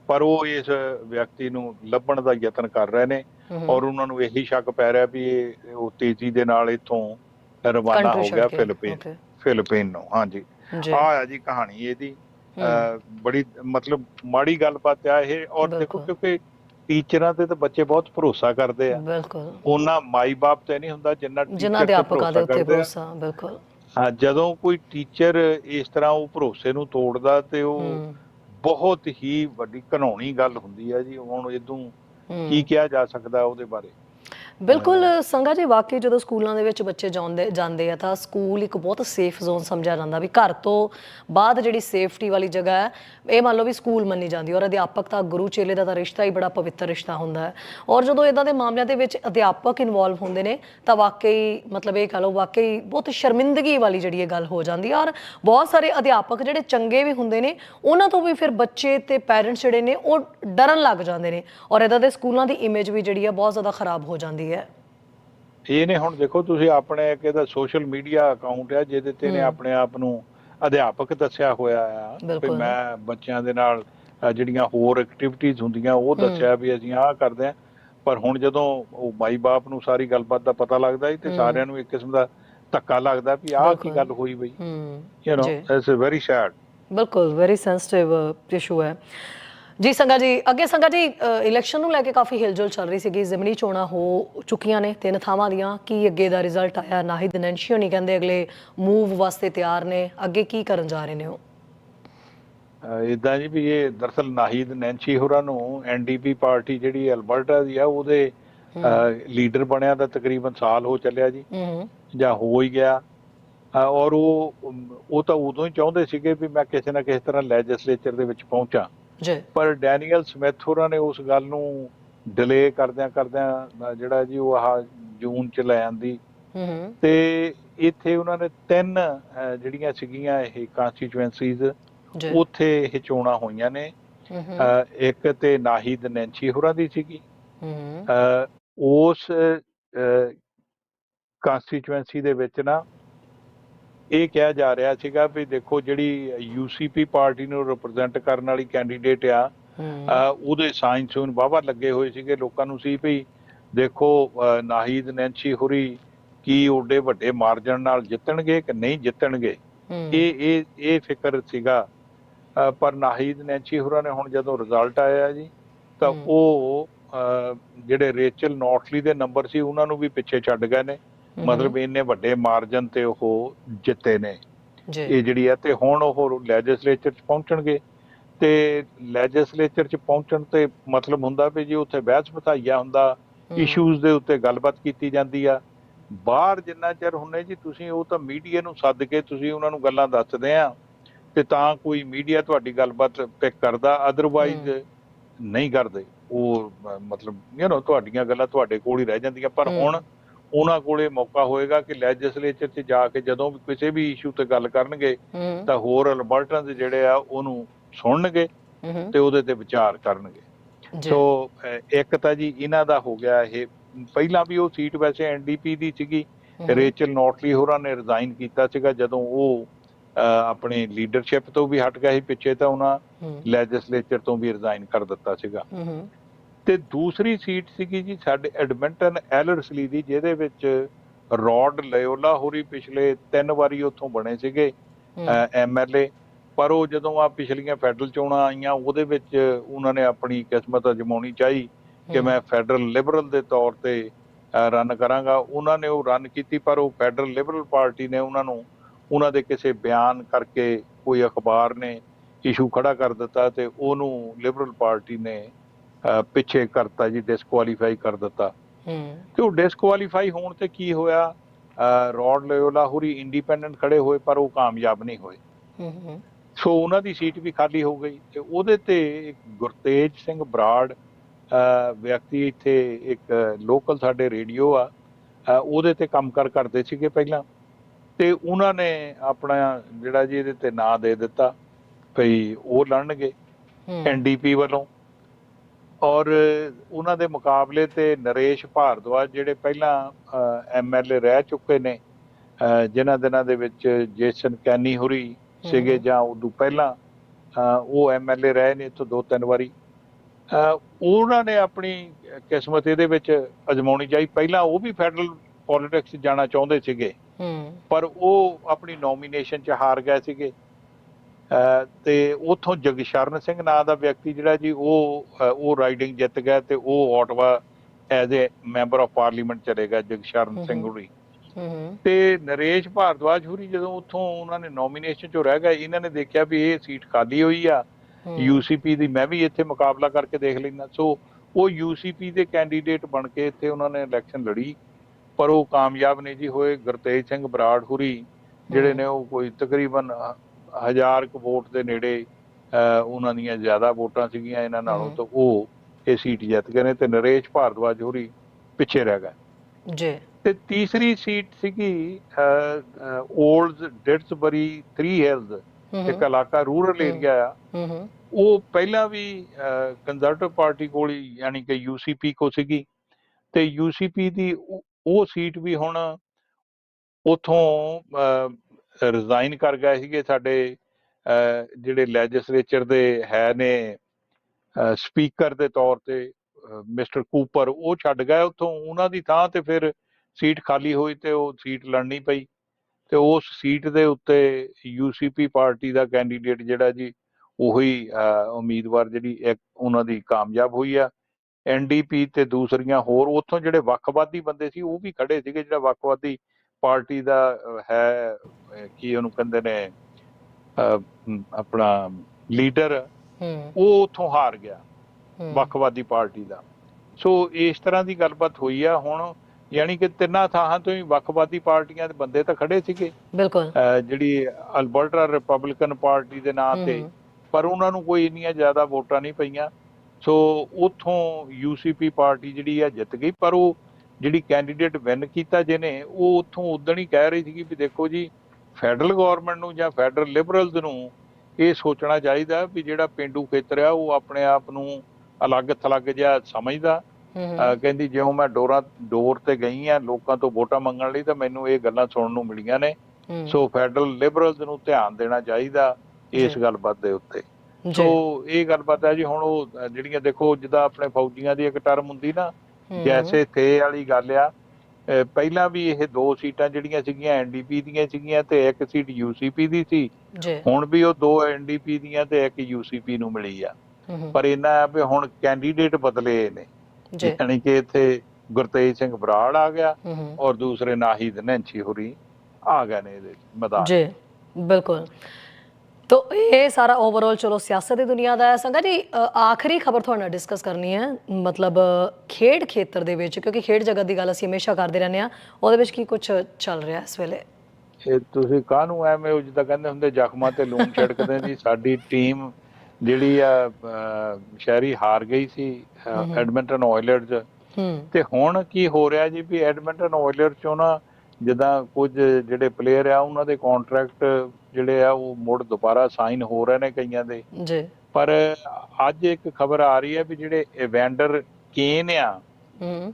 ਪਰ ਉਹ ਇਸ ਵਿਅਕਤੀ ਨੂੰ ਲੱਭਣ ਦਾ ਯਤਨ ਕਰ ਰਹੇ ਨੇ ਔਰ ਉਹਨਾਂ ਨੂੰ ਇਹੀ ਸ਼ੱਕ ਪੈ ਰਿਹਾ ਵੀ ਇਹ ਉਹ ਤੇਜ਼ੀ ਦੇ ਨਾਲ ਇੱਥੋਂ ਰਵਾਨਾ ਹੋ ਗਿਆ ਫਿਲੀਪੀਨ ਫਿਲੀਪੀਨ ਨੂੰ ਹਾਂਜੀ। ਆ ਆ ਜੀ ਕਹਾਣੀ ਇਹਦੀ। ਬੜੀ ਮਤਲਬ ਮਾੜੀ ਗੱਲਬਾਤ ਆ ਇਹ ਔਰ ਦੇਖੋ। ਕਿਉਂਕਿ ਟੀਚਰਾਂ ਤੇ ਤਾਂ ਬੱਚੇ ਬਹੁਤ ਭਰੋਸਾ ਕਰਦੇ ਆ। ਬਿਲਕੁਲ। ਉਹਨਾਂ ਮਾਈ ਬਾਪ ਤੇ ਨਹੀਂ ਹੁੰਦਾ ਜਿੰਨਾ ਜਿਨ੍ਹਾਂ ਤੇ ਅਧਿਆਪਕਾਂ ਦੇ ਉੱਤੇ ਆ। ਭਰੋਸਾ ਬਿਲਕੁਲ। ਹਾਂ ਜਦੋਂ ਕੋਈ ਟੀਚਰ ਇਸ ਤਰ੍ਹਾਂ ਉਹ ਭਰੋਸੇ ਨੂੰ ਤੋੜਦਾ ਤੇ ਉਹ ਬਹੁਤ ਹੀ ਵੱਡੀ ਘਨਾਉਣੀ ਗੱਲ ਹੁੰਦੀ ਹੈ ਜੀ। ਹੁਣ ਇਦੋਂ। ਕੀ ਕਿਹਾ ਜਾ ਸਕਦਾ ਉਹਦੇ ਬਾਰੇ? ਬਿਲਕੁਲ, ਸੰਗਾ ਜੀ, ਵਾਕਈ ਜਦੋਂ ਸਕੂਲਾਂ ਦੇ ਵਿੱਚ ਬੱਚੇ ਜਾਂਦੇ ਜਾਂਦੇ ਆ ਤਾਂ ਸਕੂਲ ਇੱਕ ਬਹੁਤ ਸੇਫ ਜ਼ੋਨ ਸਮਝਿਆ ਜਾਂਦਾ ਵੀ ਘਰ ਤੋਂ ਬਾਅਦ ਜਿਹੜੀ ਸੇਫਟੀ ਵਾਲੀ ਜਗ੍ਹਾ ਹੈ, ਇਹ ਮੰਨ ਲਓ ਵੀ ਸਕੂਲ ਮੰਨੀ ਜਾਂਦੀ ਔਰ ਅਧਿਆਪਕ ਤਾਂ ਗੁਰੂ ਚੇਲੇ ਦਾ ਤਾਂ ਰਿਸ਼ਤਾ ਹੀ ਬੜਾ ਪਵਿੱਤਰ ਰਿਸ਼ਤਾ ਹੁੰਦਾ ਹੈ। ਔਰ ਜਦੋਂ ਇਦਾਂ ਦੇ ਮਾਮਲਿਆਂ ਦੇ ਵਿੱਚ ਅਧਿਆਪਕ ਇਨਵੋਲਵ ਹੁੰਦੇ ਨੇ, ਤਾਂ ਵਾਕਈ ਮਤਲਬ ਇਹ ਕਹ ਲਓ ਵਾਕਈ ਬਹੁਤ ਸ਼ਰਮਿੰਦਗੀ ਵਾਲੀ ਜਿਹੜੀ ਇਹ ਗੱਲ ਹੋ ਜਾਂਦੀ ਹੈ। ਔਰ ਬਹੁਤ ਸਾਰੇ ਅਧਿਆਪਕ ਜਿਹੜੇ ਚੰਗੇ ਵੀ ਹੁੰਦੇ ਨੇ, ਉਹਨਾਂ ਤੋਂ ਵੀ ਫਿਰ ਬੱਚੇ ਤੇ ਪੈਰੈਂਟਸ ਜਿਹੜੇ ਨੇ ਉਹ ਡਰਨ ਲੱਗ ਜਾਂਦੇ ਨੇ ਔਰ ਇਦਾਂ ਦੇ ਸਕੂਲਾਂ ਦੀ ਇਮੇਜ ਵੀ ਜਿਹੜੀ ਹੈ ਬਹੁਤ ਜ਼ਿਆਦਾ ਖਰਾਬ ਹੋ ਜਾਂਦੀ ਹੈ ਇਹ ਨੇ ਹੁਣ ਦੇਖੋ ਤੁਸੀਂ ਆਪਣੇ ਇੱਕ ਇਹਦਾ ਸੋਸ਼ਲ ਮੀਡੀਆ ਅਕਾਊਂਟ ਹੈ ਜਿਹਦੇ ਤੇ ਨੇ। ਆਪਣੇ ਆਪ ਨੂੰ ਅਧਿਆਪਕ ਦੱਸਿਆ ਹੋਇਆ ਆ ਵੀ। ਮੈਂ ਬੱਚਿਆਂ ਦੇ ਨਾਲ ਜਿਹੜੀਆਂ ਹੋਰ ਐਕਟੀਵਿਟੀਜ਼ ਹੁੰਦੀਆਂ ਉਹ। ਦੱਸਿਆ ਵੀ ਅਸੀਂ ਆਹ ਕਰਦੇ ਆ ਪਰ ਹੁਣ ਜਦੋਂ ਉਹ ਮਾਈ ਬਾਪ ਨੂੰ ਸਾਰੀ ਗੱਲਬਾਤ ਦਾ ਪਤਾ ਲੱਗਦਾ ਤੇ। ਸਾਰਿਆਂ ਨੂੰ ਇੱਕ ਕਿਸਮ ਦਾ ਧੱਕਾ ਲੱਗਦਾ ਵੀ ਆਹ ਕੀ। ਗੱਲ ਹੋਈ ਬਈ ਹੂੰ you know. It's very sad ਬਿਲਕੁਲ ਵੈਰੀ ਸੈਂਸਿਟਿਵ ਇਸ਼ੂ ਹੈ ਜੀ ਸੰਗਾ ਜੀ ਅੱਗੇ ਸੰਗਾ ਜੀ ਇਲੈਕਸ਼ਨ ਨੂੰ ਲੈ ਕੇ ਕਾਫੀ ਹਿਲਜੁਲ ਚੱਲ ਰਹੀ ਸੀਗੀ ਜ਼ਿਮਨੀ ਚੋਣਾਂ ਹੋ ਚੁੱਕੀਆਂ ਨੇ ਤਿੰਨ ਥਾਵਾਂ ਦੀਆਂ। ਕੀ ਅੱਗੇ ਦਾ ਰਿਜ਼ਲਟ ਆਇਆ ਨਾਹਿਦ ਨੈਂਸ਼ੀਓ ਨਹੀਂ ਕਹਿੰਦੇ ਅਗਲੇ ਮੂਵ ਵਾਸਤੇ ਤਿਆਰ ਨੇ। ਅੱਗੇ ਕੀ ਕਰਨ ਜਾ ਰਹੇ ਨੇ ਉਹ? ਇਦਾਂ ਜੀ ਵੀ ਇਹ ਦਰਸਲ ਨਾਹੀਦ ਨੈਂਚੀ ਹੋਰਾਂ ਨੂੰ ਐਨਡੀਪੀ ਪਾਰਟੀ ਜਿਹੜੀ ਅਲਬਰਟਾ ਦੀ ਆ ਉਹਦੇ ਲੀਡਰ ਬਣਿਆ ਦਾ ਤਕਰੀਬਨ ਸਾਲ ਹੋ ਚੱਲਿਆ ਜੀ। ਜਾਂ ਹੋ ਹੀ ਗਿਆ। ਔਰ ਉਹ ਉਹ ਤਾਂ ਉਦੋਂ ਹੀ ਚਾਹੁੰਦੇ ਸੀਗੇ ਵੀ ਮੈਂ ਕਿਸੇ ਨਾ ਕਿਸੇ ਤਰ੍ਹਾਂ ਲੈਜਿਸਲੇਚਰ ਦੇ ਵਿੱਚ ਪਹੁੰਚਾਂ। ਜੀ। ਪਰ ਡੈਨੀਅਲ ਸਮਿਥ ਹੋਰਾਂ ਨੇ ਉਸ ਗੱਲ ਨੂੰ ਡਿਲੇ ਕਰਦਿਆਂ ਕਰਦਿਆਂ ਜਿਹੜਾ ਜੀ ਉਹ ਆਹ ਜੂਨ ਚ ਲੈ ਆਂਦੀ। ਹੂੰ ਤੇ ਇੱਥੇ ਉਹਨਾਂ ਨੇ ਤਿੰਨ ਜਿਹੜੀਆਂ ਸੀਗੀਆਂ ਇਹ ਕਨਸਟੀਚੁਐਂਸੀਜ਼ ਉੱਥੇ ਇਹ ਚੋਣਾਂ ਹੋਈਆਂ ਨੇ। ਇੱਕ ਤੇ ਨਾਹੀਦ ਨੈਂਚੀ ਹੋਰਾਂ ਦੀ ਸੀਗੀ। ਉਸ ਕਨਸਟੀਚੁਐਂਸੀ ਦੇ ਵਿੱਚ ਨਾ ਇਹ ਕਿਹਾ ਜਾ ਰਿਹਾ ਸੀਗਾ ਵੀ ਦੇਖੋ ਜਿਹੜੀ ਯੂਸੀਪੀ ਪਾਰਟੀ ਨੂੰ ਰਿਪਰੈਜ਼ੈਂਟ ਕਰਨ ਵਾਲੀ ਕੈਂਡੀਡੇਟ ਆ ਉਹਦੇ ਸਾਈਨ ਸੂਨ ਵਾਹਵਾ ਲੱਗੇ ਹੋਏ ਸੀਗੇ ਲੋਕਾਂ ਨੂੰ ਸੀ ਵੀ ਦੇਖੋ ਨਾਹੀਦ ਨੈਂਚੀ ਹੋਰੀ ਕੀ ਓਡੇ ਵੱਡੇ ਮਾਰਜਨ ਨਾਲ ਜਿੱਤਣਗੇ ਕਿ ਨਹੀਂ ਜਿੱਤਣਗੇ? ਇਹ ਇਹ ਇਹ ਫਿਕਰ ਸੀਗਾ। ਪਰ ਨਾਹੀਦ ਨੈਂਚੀ ਹੋਰਾਂ ਨੇ ਹੁਣ ਜਦੋਂ ਰਿਜ਼ਲਟ ਆਇਆ ਜੀ ਤਾਂ। ਉਹ ਜਿਹੜੇ ਰੇਚਲ ਨੌਟਲੀ ਦੇ ਨੰਬਰ ਸੀ ਉਹਨਾਂ ਨੂੰ ਵੀ ਪਿੱਛੇ ਛੱਡ ਗਏ ਨੇ। ਮਤਲਬ ਇੰਨੇ ਵੱਡੇ ਮਾਰਜਨ ਤੇ ਉਹ ਜਿੱਤੇ ਨੇ। ਜੀ। ਇਹ ਜਿਹੜੀ ਹੈ ਤੇ ਹੁਣ ਉਹ ਲੈਜਿਸਲੇਚਰ ਚ ਪਹੁੰਚਣਗੇ। ਤੇ ਲੈਜਿਸਲੇਚਰ ਚ ਪਹੁੰਚਣ ਤੇ ਮਤਲਬ ਹੁੰਦਾ ਵੀ ਜੀ ਉੱਥੇ ਬਹਿਸ ਬਤਾਈਆ ਹੁੰਦਾ ਇਸ਼ੂਜ਼ ਦੇ ਉੱਤੇ ਗੱਲਬਾਤ ਕੀਤੀ ਜਾਂਦੀ ਆ। ਬਾਹਰ ਜਿੰਨਾ ਚਿਰ ਹੁੰਨੇ ਜੀ ਤੁਸੀਂ ਉਹ ਤਾਂ ਮੀਡੀਆ ਨੂੰ ਸੱਦ ਕੇ ਤੁਸੀਂ ਉਹਨਾਂ ਨੂੰ ਗੱਲਾਂ ਦੱਸਦੇ ਆ। ਤੇ ਤਾਂ ਕੋਈ ਮੀਡੀਆ ਤੁਹਾਡੀ ਗੱਲਬਾਤ ਪਿਕ ਕਰਦਾ ਅਦਰਵਾਈਜ਼ ਨਹੀਂ ਕਰਦੇ। ਉਹ ਮਤਲਬ ਯੂ نو ਤੁਹਾਡੀਆਂ ਗੱਲਾਂ ਤੁਹਾਡੇ ਕੋਲ ਹੀ ਰਹਿ ਜਾਂਦੀਆਂ। ਪਰ। ਹੁਣ ਉਹਨਾਂ ਕੋਲੇ ਮੌਕਾ ਹੋਏਗਾ ਕਿ ਲੈਜਿਸਲੇਚਰ 'ਚ ਜਾ ਕੇ ਜਦੋਂ ਵੀ ਕਿਸੇ ਵੀ ਇਸ਼ੂ ਤੇ ਗੱਲ ਕਰਨਗੇ ਤਾਂ ਹੋਰ ਅਲਬਰਟਨਸ ਜਿਹੜੇ ਆ ਉਹਨੂੰ ਸੁਣਨਗੇ ਤੇ ਉਹਦੇ ਤੇ ਵਿਚਾਰ ਕਰਨਗੇ। ਸੋ ਇੱਕ ਤਾਂ ਜੀ ਇਹਨਾਂ ਦਾ ਹੋ ਗਿਆ ਇਹ ਪਹਿਲਾਂ ਵੀ ਉਹ ਸੀਟ ਵੈਸੇ ਐਨਡੀਪੀ ਦੀ ਸੀਗੀ ਰੇਚਲ ਨੋਟਲੀ ਹੋਰਾਂ ਨੇ ਰਿਜ਼ਾਈਨ ਕੀਤਾ ਸੀਗਾ ਜਦੋਂ ਉਹ ਆਪਣੀ ਲੀਡਰਸ਼ਿਪ ਤੋਂ ਵੀ ਹਟ ਗਏ ਸੀ ਪਿੱਛੇ ਤਾਂ ਉਹਨਾਂ ਲੈਜਿਸਲੇਚਰ ਤੋਂ ਵੀ ਰਿਜ਼ਾਈਨ ਕਰ ਦਿੱਤਾ ਸੀਗਾ। ਤੇ ਦੂਸਰੀ ਸੀਟ ਸੀਗੀ ਜੀ ਸਾਡੇ ਐਡਮਿੰਟਨ ਐਲਰਸਲੀ ਦੀ ਜਿਹਦੇ ਵਿੱਚ ਰੌਡ ਲਿਓਲਾ ਹੋਰੀ ਪਿਛਲੇ ਤਿੰਨ ਵਾਰੀ ਉੱਥੋਂ ਬਣੇ ਸੀਗੇ ਐਮਐਲਏ ਪਰ ਉਹ ਜਦੋਂ ਆ ਪਿਛਲੀਆਂ ਫੈਡਰਲ ਚੋਣਾਂ ਆਈਆਂ ਉਹਦੇ ਵਿੱਚ ਉਹਨਾਂ ਨੇ ਆਪਣੀ ਕਿਸਮਤ ਅਜਮਾਉਣੀ ਚਾਹੀ ਕਿ ਮੈਂ ਫੈਡਰਲ ਲਿਬਰਲ ਦੇ ਤੌਰ ਤੇ ਰਨ ਕਰਾਂਗਾ। ਉਹਨਾਂ ਨੇ ਉਹ ਰਨ ਕੀਤੀ ਪਰ ਉਹ ਫੈਡਰਲ ਲਿਬਰਲ ਪਾਰਟੀ ਨੇ ਉਹਨਾਂ ਨੂੰ ਉਹਨਾਂ ਦੇ ਕਿਸੇ ਬਿਆਨ ਕਰਕੇ ਕੋਈ ਅਖਬਾਰ ਨੇ ਇਸ਼ੂ ਖੜਾ ਕਰ ਦਿੱਤਾ ਤੇ ਉਹਨੂੰ ਲਿਬਰਲ ਪਾਰਟੀ ਨੇ ਪਿੱਛੇ ਕਰਤਾ ਜੀ ਡਿਸਕੁਆਲੀਫਾਈ ਕਰ ਦਿੱਤਾ। ਹੂੰ। ਤੇ ਉਹ ਡਿਸਕੁਆਲੀਫਾਈ ਹੋਣ ਤੇ ਕੀ ਹੋਇਆ? ਰੌਡ ਲਿਓਲਾ ਹੋਰੀ ਇੰਡੀਪੈਂਡੈਂਟ ਖੜੇ ਹੋਏ ਪਰ ਉਹ ਕਾਮਯਾਬ ਨਹੀਂ ਹੋਏ। ਹੂੰ ਹੂੰ। ਸੋ ਉਹਨਾਂ ਦੀ ਸੀਟ ਵੀ ਖਾਲੀ ਹੋ ਗਈ ਤੇ ਉਹਦੇ ਤੇ ਇੱਕ ਗੁਰਤੇਜ ਸਿੰਘ ਬਰਾੜ ਵਿਅਕਤੀ ਇੱਥੇ ਇੱਕ ਲੋਕਲ ਸਾਡੇ ਰੇਡੀਓ ਆ ਉਹਦੇ ਤੇ ਕੰਮ ਕਰ ਕਰਦੇ ਸੀਗੇ ਪਹਿਲਾਂ। ਤੇ ਉਹਨਾਂ ਨੇ ਆਪਣਾ ਜਿਹੜਾ ਜੀ ਇਹਦੇ ਤੇ ਨਾਂ ਦੇ ਦਿੱਤਾ ਭਈ ਉਹ ਲੜਨਗੇ ਐਨਡੀਪੀ ਵੱਲੋਂ। ਔਰ ਉਹਨਾਂ ਦੇ ਮੁਕਾਬਲੇ ਤੇ ਨਰੇਸ਼ ਭਾਰਦਵਾਜ ਜਿਹੜੇ ਪਹਿਲਾਂ ਐਮਐਲਏ ਰਹਿ ਚੁੱਕੇ ਨੇ ਜਿਨ੍ਹਾਂ ਦਿਨਾਂ ਦੇ ਵਿੱਚ ਜੇਸਨ ਕੈਨੀ ਹੋਰੀ ਸੀਗੇ। ਜਾਂ ਉਦੋਂ ਪਹਿਲਾਂ ਉਹ ਐਮਐਲਏ ਰਹੇ ਨੇ ਇੱਥੋਂ ਦੋ ਤਿੰਨ ਵਾਰੀ। ਉਹਨਾਂ ਨੇ ਆਪਣੀ ਕਿਸਮਤ ਇਹਦੇ ਵਿੱਚ ਅਜਮਾਉਣੀ ਚਾਹੀ। ਪਹਿਲਾਂ ਉਹ ਵੀ ਫੈਡਰਲ ਪੋਲਿਟਿਕਸ ਜਾਣਾ ਚਾਹੁੰਦੇ ਸੀਗੇ। ਪਰ ਉਹ ਆਪਣੀ ਨੋਮੀਨੇਸ਼ਨ 'ਚ ਹਾਰ ਗਏ ਸੀਗੇ। ਤੇ ਉਥੋਂ ਜਗਸ਼ਰਨ ਸਿੰਘ ਨਾਂ ਦਾ ਵਿਅਕਤੀ ਜਿਹੜਾ ਜੀ ਉਹ ਉਹ ਰਾਈਡਿੰਗ ਜਿੱਤ ਗਿਆ ਤੇ ਉਹ Ottawa as a member of parliament ਚਲੇਗਾ Jagsharan Singh. ਹੁਰੀ। ਤੇ ਨਰੇਸ਼ ਭਾਰਦਵਾਜ ਹੁਰੀ ਜਦੋਂ ਉਥੋਂ ਉਹਨਾਂ ਨੇ ਨੋਮੀਨੇਸ਼ਨ 'ਚੋਂ ਰਹਿ ਗਏ ਇਹਨਾਂ ਨੇ ਦੇਖਿਆ ਵੀ ਇਹ ਸੀਟ ਖਾਲੀ ਹੋਈ ਆ। ਯੂਸੀਪੀ ਦੀ ਮੈਂ ਵੀ ਇੱਥੇ ਮੁਕਾਬਲਾ ਕਰਕੇ ਦੇਖ ਲੈਣਾ ਸੋ ਉਹ ਯੂਸੀਪੀ ਦੇ ਕੈਂਡੀਡੇਟ ਬਣ ਕੇ ਇੱਥੇ ਉਹਨਾਂ ਨੇ ਇਲੈਕਸ਼ਨ ਲੜੀ। ਪਰ ਉਹ ਕਾਮਯਾਬ ਨਹੀਂ ਜੀ ਹੋਏ। ਗੁਰਤੇਜ ਸਿੰਘ ਬਰਾੜ ਹੁਰੀ ਜਿਹੜੇ। ਨੇ ਉਹ ਕੋਈ ਤਕਰੀਬਨ ਹਜ਼ਾਰ ਕੁ ਵੋਟ ਦੇ ਨੇੜੇ ਉਹਨਾਂ ਦੀਆਂ ਜ਼ਿਆਦਾ ਵੋਟਾਂ ਸੀਗੀਆਂ ਇਹਨਾਂ ਨਾਲੋਂ। ਤਾਂ ਉਹ ਇਹ ਸੀਟ ਜਿੱਤ ਗਏ ਨੇ ਤੇ ਨਰੇਸ਼ ਭਾਰਦਵਾਜ ਹੁਰੀ ਪਿੱਛੇ ਰਹਿ ਗਏ। ਜੀ। ਤੇ ਤੀਸਰੀ ਸੀਟ ਸੀਗੀ 올ਡ ਡਿਟਸਬਰੀ 3 ਹਿਲਸ ਇੱਕ ਇਲਾਕਾ ਰੂਰਲ। ਏਰੀਆ ਆ। ਉਹ ਪਹਿਲਾਂ ਵੀ ਕੰਜ਼ਰਵੇਟਿਵ ਪਾਰਟੀ ਕੋਲ ਹੀ ਯਾਨੀ ਕਿ ਯੂਸੀਪੀ ਕੋ ਸੀਗੀ। ਤੇ ਯੂਸੀਪੀ ਦੀ ਉਹ ਸੀਟ ਵੀ ਹੁਣ ਉਥੋਂ ਰਿਜ਼ਾਈਨ ਕਰ ਗਏ ਸੀਗੇ ਸਾਡੇ ਜਿਹੜੇ ਲੈਜਿਸਲੇਚਰ ਦੇ ਹੈ ਨੇ ਸਪੀਕਰ ਦੇ ਤੌਰ ਤੇ ਮਿਸਟਰ ਕੂਪਰ ਉਹ ਛੱਡ ਗਏ ਉੱਥੋਂ। ਉਹਨਾਂ ਦੀ ਥਾਂ ਤੇ ਫਿਰ ਸੀਟ ਖਾਲੀ ਹੋਈ ਤੇ ਉਹ ਸੀਟ ਲੜਨੀ ਪਈ। ਤੇ ਉਸ ਸੀਟ ਦੇ ਉੱਤੇ ਯੂਸੀਪੀ ਪਾਰਟੀ ਦਾ ਕੈਂਡੀਡੇਟ ਜਿਹੜਾ ਜੀ, ਉਹੀ ਉਮੀਦਵਾਰ ਜਿਹੜੀ ਇੱਕ ਉਹਨਾਂ ਦੀ ਕਾਮਯਾਬ ਹੋਈ ਆ। ਐਨਡੀਪੀ ਤੇ ਦੂਸਰੀਆਂ ਹੋਰ, ਉੱਥੋਂ ਜਿਹੜੇ ਵੱਖਵਾਦੀ ਬੰਦੇ ਸੀ, ਉਹ ਵੀ ਖੜੇ ਸੀਗੇ, ਜਿਹੜਾ ਵੱਖਵਾਦੀ ਪਾਰਟੀ ਦਾ ਹੈ ਕੀ ਉਹਨੂੰ ਕਹਿੰਦੇ ਨੇ ਆਪਣਾ ਲੀਡਰ ਉਹ ਉੱਥੋਂ ਹਾਰ ਗਿਆ ਵੱਖਵਾਦੀ ਪਾਰਟੀ ਦਾ। ਸੋ ਇਸ ਤਰ੍ਹਾਂ ਦੀ ਗੱਲਬਾਤ ਹੋਈ ਆ ਹੁਣ ਯਾਨੀ ਕਿ ਤਿੰਨਾਂ ਥਾਂ ਤੋਂ ਹੀ ਵੱਖਵਾਦੀ ਪਾਰਟੀਆਂ ਦੇ ਬੰਦੇ ਤਾਂ ਖੜੇ ਸੀਗੇ। ਬਿਲਕੁਲ। ਜਿਹੜੀ ਅਲਬਰਟਾ ਰਿਪਬਲਿਕਨ ਪਾਰਟੀ ਦੇ ਨਾਂ ਤੇ ਪਰ ਉਹਨਾਂ ਨੂੰ ਕੋਈ ਇੰਨੀਆਂ ਜ਼ਿਆਦਾ ਵੋਟਾਂ ਨਹੀਂ ਪਈਆਂ। ਸੋ ਉਥੋਂ ਯੂਸੀਪੀ ਪਾਰਟੀ ਜਿਹੜੀ ਆ ਜਿੱਤ ਗਈ ਪਰ ਉਹ ਜਿਹੜੀ ਕੈਂਡੀਡੇਟ ਵਿਨ ਕੀਤਾ ਜਿਹਨੇ ਉਹ ਉਥੋਂ ਉਦਣ ਹੀ ਕਹਿ ਰਹੀ ਸੀਗੀ ਵੀ ਦੇਖੋ ਜੀ ਫੈਡਰਲ ਗਵਰਨਮੈਂਟ ਨੂੰ ਜਾਂ ਫੈਡਰਲ ਲਿਬਰਲਸ ਨੂੰ ਇਹ ਸੋਚਣਾ ਚਾਹੀਦਾ ਵੀ ਜਿਹੜਾ ਪਿੰਡੂ ਖੇਤਰ ਆ ਉਹ ਆਪਣੇ ਆਪ ਨੂੰ ਅਲੱਗ ਥਲੱਗ ਜਿਹਾ ਸਮਝਦਾ। ਕਹਿੰਦੀ ਜਿਉਂ ਮੈਂ ਡੋਰਾਂ ਡੋਰ ਤੇ ਗਈ ਆ ਲੋਕਾਂ ਤੋਂ ਵੋਟਾਂ ਮੰਗਣ ਲਈ ਤਾਂ ਮੈਨੂੰ ਇਹ ਗੱਲਾਂ ਸੁਣਨ ਨੂੰ ਮਿਲੀਆਂ ਨੇ। ਸੋ ਫੈਡਰਲ ਲਿਬਰਲਸ ਨੂੰ ਧਿਆਨ ਦੇਣਾ ਚਾਹੀਦਾ ਇਸ। ਗੱਲਬਾਤ ਦੇ ਉੱਤੇ। ਸੋ ਇਹ ਗੱਲਬਾਤ ਹੈ ਜੀ ਹੁਣ ਉਹ ਜਿਹੜੀਆਂ ਦੇਖੋ ਜਿੱਦਾਂ ਆਪਣੇ ਫੌਜੀਆਂ ਦੀ ਇੱਕ ਟਰਮ ਹੁੰਦੀ ਨਾ ਜੈਸੇ ਥੇ ਵਾਲੀ ਗੱਲ ਆ ਪਹਿਲਾਂ ਵੀ ਇਹ ਦੋ ਸੀਟਾਂ ਜਿਹੜੀਆਂ ਸੀਗੀਆਂ ਐਨਡੀਪੀ ਦੀਆਂ ਸੀਗੀਆਂ ਤੇ ਇੱਕ ਸੀਟ ਯੂਸੀਪੀ ਦੀ ਸੀ। ਹੁਣ ਵੀ ਉਹ ਦੋ ਐਨਡੀਪੀ ਦੀਆਂ ਤੇ ਇੱਕ ਯੂਸੀਪੀ ਨੂੰ ਮਿਲੀ ਆ। ਪਰ ਇਹਨਾਂ ਆ ਵੀ ਹੁਣ ਕੈਂਡੀਡੇਟ ਬਦਲੇ ਨੇ। ਜੀ। ਯਾਨੀ ਕਿ ਇੱਥੇ ਗੁਰਤੇਜ ਸਿੰਘ ਬਰਾੜ ਆ ਗਿਆ ਔਰ ਦੂਸਰੇ ਨਾਹੀਦ ਨੈਂਚੀ ਹੁਰੀ ਆ ਗਏ ਨੇ ਇਹਦੇ ਮੈਦਾਨ ਜੀ ਬਿਲਕੁਲ। ਤੋ ਇਹ ਸਾਰਾ ਓਵਰਆਲ ਚਲੋ ਸਿਆਸਤ ਦੀ ਦੁਨੀਆ ਦਾ ਹੈ। ਸੰਗਾ ਜੀ ਆਖਰੀ ਖਬਰ ਤੁਹਾਡੇ ਨਾਲ ਡਿਸਕਸ ਕਰਨੀ ਹੈ। ਮਤਲਬ ਖੇਡ ਖੇਤਰ ਦੇ ਵਿੱਚ ਕਿਉਂਕਿ ਖੇਡ ਜਗਤ ਦੀ ਗੱਲ ਅਸੀਂ ਹਮੇਸ਼ਾ ਕਰਦੇ ਰਹਿੰਦੇ ਆ ਉਹਦੇ ਵਿੱਚ ਕੀ ਕੁਝ ਚੱਲ ਰਿਹਾ ਇਸ ਵੇਲੇ? ਇਹ ਤੁਸੀਂ ਕਾਹਨੂੰ ਐਵੇਂ ਉਹ ਜਿੱਦਾਂ ਕਹਿੰਦੇ ਹੁੰਦੇ ਜ਼ਖਮਾਂ ਤੇ ਲੂਣ ਛਿੜਕਦੇ ਜੀ (laughs) ਸਾਡੀ ਟੀਮ ਜਿਹੜੀ ਆ ਸ਼ਹਿਰੀ ਹਾਰ ਗਈ ਸੀ। ਐਡਮਿੰਟਨ ਆਇਲਰਸ ਤੇ ਹੁਣ ਕੀ ਹੋ ਰਿਹਾ ਜੀ ਵੀ ਐਡਮਿੰਟਨ ਆਇਲਰਸ ਚੋਂ ਨਾ ਜਿੱਦਾਂ ਕੁਝ ਜਿਹੜੇ ਪਲੇਅਰ ਆ ਉਹਨਾਂ ਦੇ ਕੰਟਰੈਕਟ ਜਿਹੜੇ ਆ ਉਹ ਮੁੜ ਦੁਬਾਰਾ ਸਾਈਨ ਹੋ ਰਹੇ ਨੇ ਕਈਆਂ ਦੇ। ਜੀ। ਪਰ ਅੱਜ ਇੱਕ ਖਬਰ ਆ ਰਹੀ ਹੈ ਵੀ ਜਿਹੜੇ ਇਵੈਂਡਰ ਕੇਨ ਆ ਹੂੰ।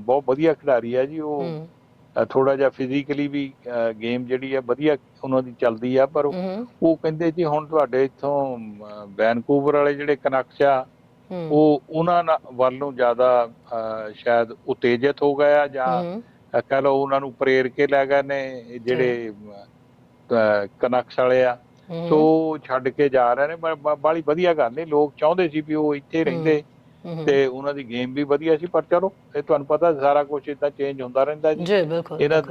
ਬਹੁਤ ਵਧੀਆ ਖਿਡਾਰੀ ਆ ਜੀ ਉਹ ਥੋੜਾ ਜਿਹਾ ਫਿਜ਼ੀਕਲੀ ਵੀ ਗੇਮ ਜਿਹੜੀ ਆ ਵਧੀਆ ਉਹਨਾਂ ਦੀ ਚੱਲਦੀ ਆ ਪਰ ਉਹ ਕਹਿੰਦੇ ਜੀ ਹੁਣ ਤੁਹਾਡੇ ਇੱਥੋਂ ਵੈਨਕੂਵਰ ਵਾਲੇ ਜਿਹੜੇ ਕਨਕਸ਼ਾ ਹੂੰ। ਉਹ ਉਹਨਾਂ ਵੱਲ ਜ਼ਿਆਦਾ ਸ਼ਾਇਦ ਉਤੇਜਿਤ ਹੋ ਗਿਆ ਜਾਂ ਕਹਿ ਲਓ ਉਹਨਾਂ ਨੂੰ ਪ੍ਰੇਰ ਕੇ ਲੈ ਗਏ ਨੇ ਜਿਹੜੇ ਕਨਕਸ਼ ਵਾਲੇ ਆ। ਸੋ ਛੱਡ ਕੇ ਜਾ ਰਹੇ ਨੇ ਬਾਲੀ ਵਧੀਆ ਗੱਲ ਨਹੀਂ ਲੋਕ ਚਾਹੁੰਦੇ ਸੀ ਵੀ ਉਹ ਇੱਥੇ ਰਹਿੰਦੇ ਤੇ ਉਹਨਾਂ ਦੀ ਗੇਮ ਵੀ ਵਧੀਆ ਸੀ ਪਰ ਚਲੋ ਇਹ ਤੁਹਾਨੂੰ ਪਤਾ ਸਾਰਾ ਕੁਝ ਇਦਾਂ ਚੇਂਜ ਹੁੰਦਾ ਰਹਿੰਦਾ ਜੀ। ਜੀ ਬਿਲਕੁਲ ਇਹਨਾਂ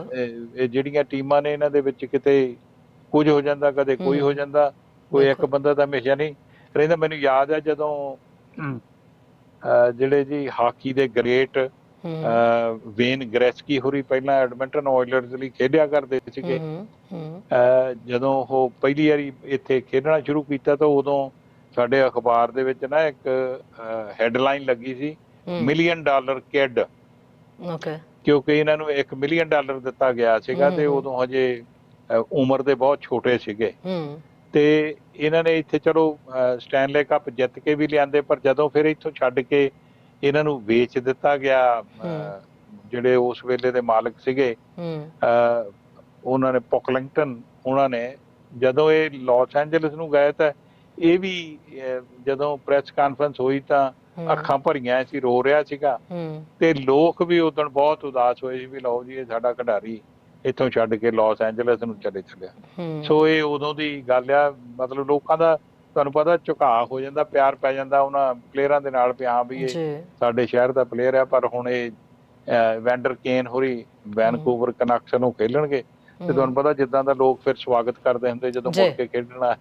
ਜਿਹੜੀਆਂ ਟੀਮਾਂ ਨੇ ਇਹਨਾਂ ਦੇ ਵਿੱਚ ਕਿਤੇ ਕੁਝ ਹੋ ਜਾਂਦਾ ਕਦੇ ਕੋਈ। ਹੋ। ਜਾਂਦਾ ਕੋਈ ਇੱਕ। ਬੰਦਾ ਤਾਂ ਹਮੇਸ਼ਾ ਨਹੀਂ ਰਹਿੰਦਾ। ਮੈਨੂੰ ਯਾਦ ਹੈ ਜਦੋਂ ਅਹ, ਜਿਹੜੇ ਜੀ ਹਾਕੀ ਦੇ ਗ੍ਰੇਟ ਵੇਨ ਗ੍ਰੈਸਕੀ ਹੋਰੀ ਪਹਿਲਾਂ ਐਡਮਿੰਟਨ ਆਇਲਰਸ ਲਈ ਖੇਡਿਆ ਕਰਦੇ ਸੀਗੇ। ਜਦੋਂ ਉਹ ਪਹਿਲੀ ਵਾਰੀ ਇੱਥੇ ਖੇਡਣਾ ਸ਼ੁਰੂ ਕੀਤਾ ਤਾਂ ਉਦੋਂ ਸਾਡੇ ਅਖਬਾਰ ਦੇ ਵਿੱਚ ਨਾ ਇੱਕ ਹੈਡਲਾਈਨ ਲੱਗੀ ਸੀ ਮਿਲੀਅਨ ਡਾਲਰ ਕਿਡ ਓਕੇ ਕਿਉਂਕਿ ਇਹਨਾਂ ਨੂੰ 1 ਮਿਲੀਅਨ ਡਾਲਰ ਦਿੱਤਾ ਗਿਆ ਸੀਗਾ ਤੇ। ਉਦੋਂ ਹਜੇ ਉਮਰ ਦੇ ਬਹੁਤ ਛੋਟੇ ਸੀਗੇ। ਤੇ ਇਹਨਾਂ ਨੇ ਇੱਥੇ ਚਲੋ ਸਟੈਨਲੇ ਕੱਪ ਜਿੱਤ ਕੇ ਵੀ ਲਿਆਂਦੇ ਪਰ ਜਦੋਂ ਫਿਰ ਇੱਥੋਂ ਛੱਡ ਕੇ ਇਹਨਾਂ ਨੂੰ ਵੇਚ ਦਿੱਤਾ ਗਿਆ। ਜਿਹੜੇ ਉਸ ਵੇਲੇ ਦੇ ਮਾਲਕ ਸੀਗੇ ਉਹਨਾਂ ਨੇ ਪੋਕਲਿੰਗਟਨ ਉਹਨਾਂ ਨੇ ਜਦੋਂ ਇਹ ਲਾਸ ਐਂਜਲਸ ਨੂੰ ਗਏ ਤਾਂ ਇਹ ਵੀ ਜਦੋਂ ਪ੍ਰੈਸ ਕਾਨਫਰੰਸ ਹੋਈ ਤਾਂ ਅੱਖਾਂ ਭਰੀਆਂ ਸੀ ਰੋ ਰਿਹਾ ਸੀਗਾ। ਤੇ ਲੋਕ ਵੀ ਉਦੋਂ ਬਹੁਤ ਉਦਾਸ ਹੋਏ ਸੀ ਵੀ ਲਓ ਜੀ ਇਹ ਸਾਡਾ ਖਿਡਾਰੀ ਇੱਥੋਂ ਛੱਡ ਕੇ ਲਾਸ ਐਂਜਲਸ ਨੂੰ ਚਲੇ ਚੱਲਿਆ। ਸੋ ਇਹ ਉਦੋਂ ਦੀ ਗੱਲ ਆ ਮਤਲਬ ਲੋਕਾਂ ਦਾ ਤੁਹਾਨੂੰ ਪਤਾ ਝੁਕਾਅ ਹੋ ਜਾਂਦਾ ਪਿਆਰ ਪੈ ਜਾਂਦਾ ਉਹਨਾਂ ਪਲੇਅਰਾਂ ਦੇ ਨਾਲ ਵੀ ਹਾਂ ਵੀ ਇਹ ਸਾਡੇ ਸ਼ਹਿਰ ਦਾ ਪਲੇਅਰ ਆ ਪਰ ਹੁਣ ਇਹ ਵੈਂਡਰ ਕੇਨ ਹੋਰੀ ਵੈਨਕੂਵਰ ਕਨੈਕਸ਼ਨ ਨੂੰ ਖੇਲਣਗੇ ਤੇ ਤੁਹਾਨੂੰ ਪਤਾ ਜਿੱਦਾਂ ਦਾ ਲੋਕ ਫਿਰ ਸਵਾਗਤ ਕਰਦੇ ਹੁੰਦੇ ਜਦੋਂ ਮੁੜ। ਕੇ ਖੇਡਣਾ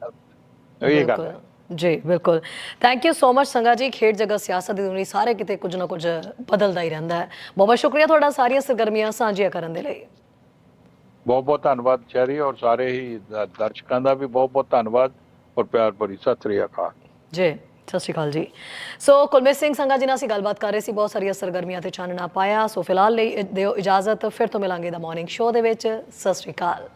ਇਹ ਗੱਲ ਹੈ। ਜੀ ਬਿਲਕੁਲ। Thank you so much Sanga ji ਖੇਡ ਜਗਤ ਸਿਆਸਤ ਦੀ ਦੁਨੀਆ ਸਾਰੇ ਕਿਤੇ ਕੁਝ ਨਾ ਕੁਝ ਬਦਲਦਾ ਹੀ ਰਹਿੰਦਾ ਹੈ। ਬਹੁਤ ਬਹੁਤ ਸ਼ੁਕਰੀਆ ਤੁਹਾਡਾ ਸਾਰੀਆਂ ਸਰਗਰਮੀਆਂ ਸਾਂਝੀਆਂ ਕਰਨ ਦੇ ਲਈ। ਬਹੁਤ ਬਹੁਤ ਧੰਨਵਾਦ ਸ਼ਹਿਰੀ ਔਰ ਸਾਰੇ ਹੀ ਦਰਸ਼ਕਾਂ ਦਾ ਵੀ ਬਹੁਤ ਬਹੁਤ ਧੰਨਵਾਦ। ਔਰ ਪਿਆਰ ਭਰੀ ਸਤਿ ਸ੍ਰੀ ਅਕਾਲ। ਜੀ, ਸਤਿ ਸ਼੍ਰੀ ਅਕਾਲ ਜੀ। ਸੋ ਕੁਲਮੇਤ ਸਿੰਘ ਸੰਗਾ ਜੀ ਨਾਲ ਅਸੀਂ ਗੱਲਬਾਤ ਕਰ ਰਹੇ ਸੀ, ਬਹੁਤ ਸਾਰੀਆਂ ਸਰਗਰਮੀਆਂ ਤੇ ਚਾਨਣਾ ਪਾਇਆ। ਸੋ ਫਿਲਹਾਲ ਲਈ ਦਿਓ ਇਜਾਜ਼ਤ, ਫਿਰ ਤੋਂ ਮਿਲਾਂਗੇ ਦਾ ਮਾਰਨਿੰਗ ਸ਼ੋਅ ਦੇ ਵਿੱਚ। ਸਤਿ ਸ਼੍ਰੀ ਅਕਾਲ।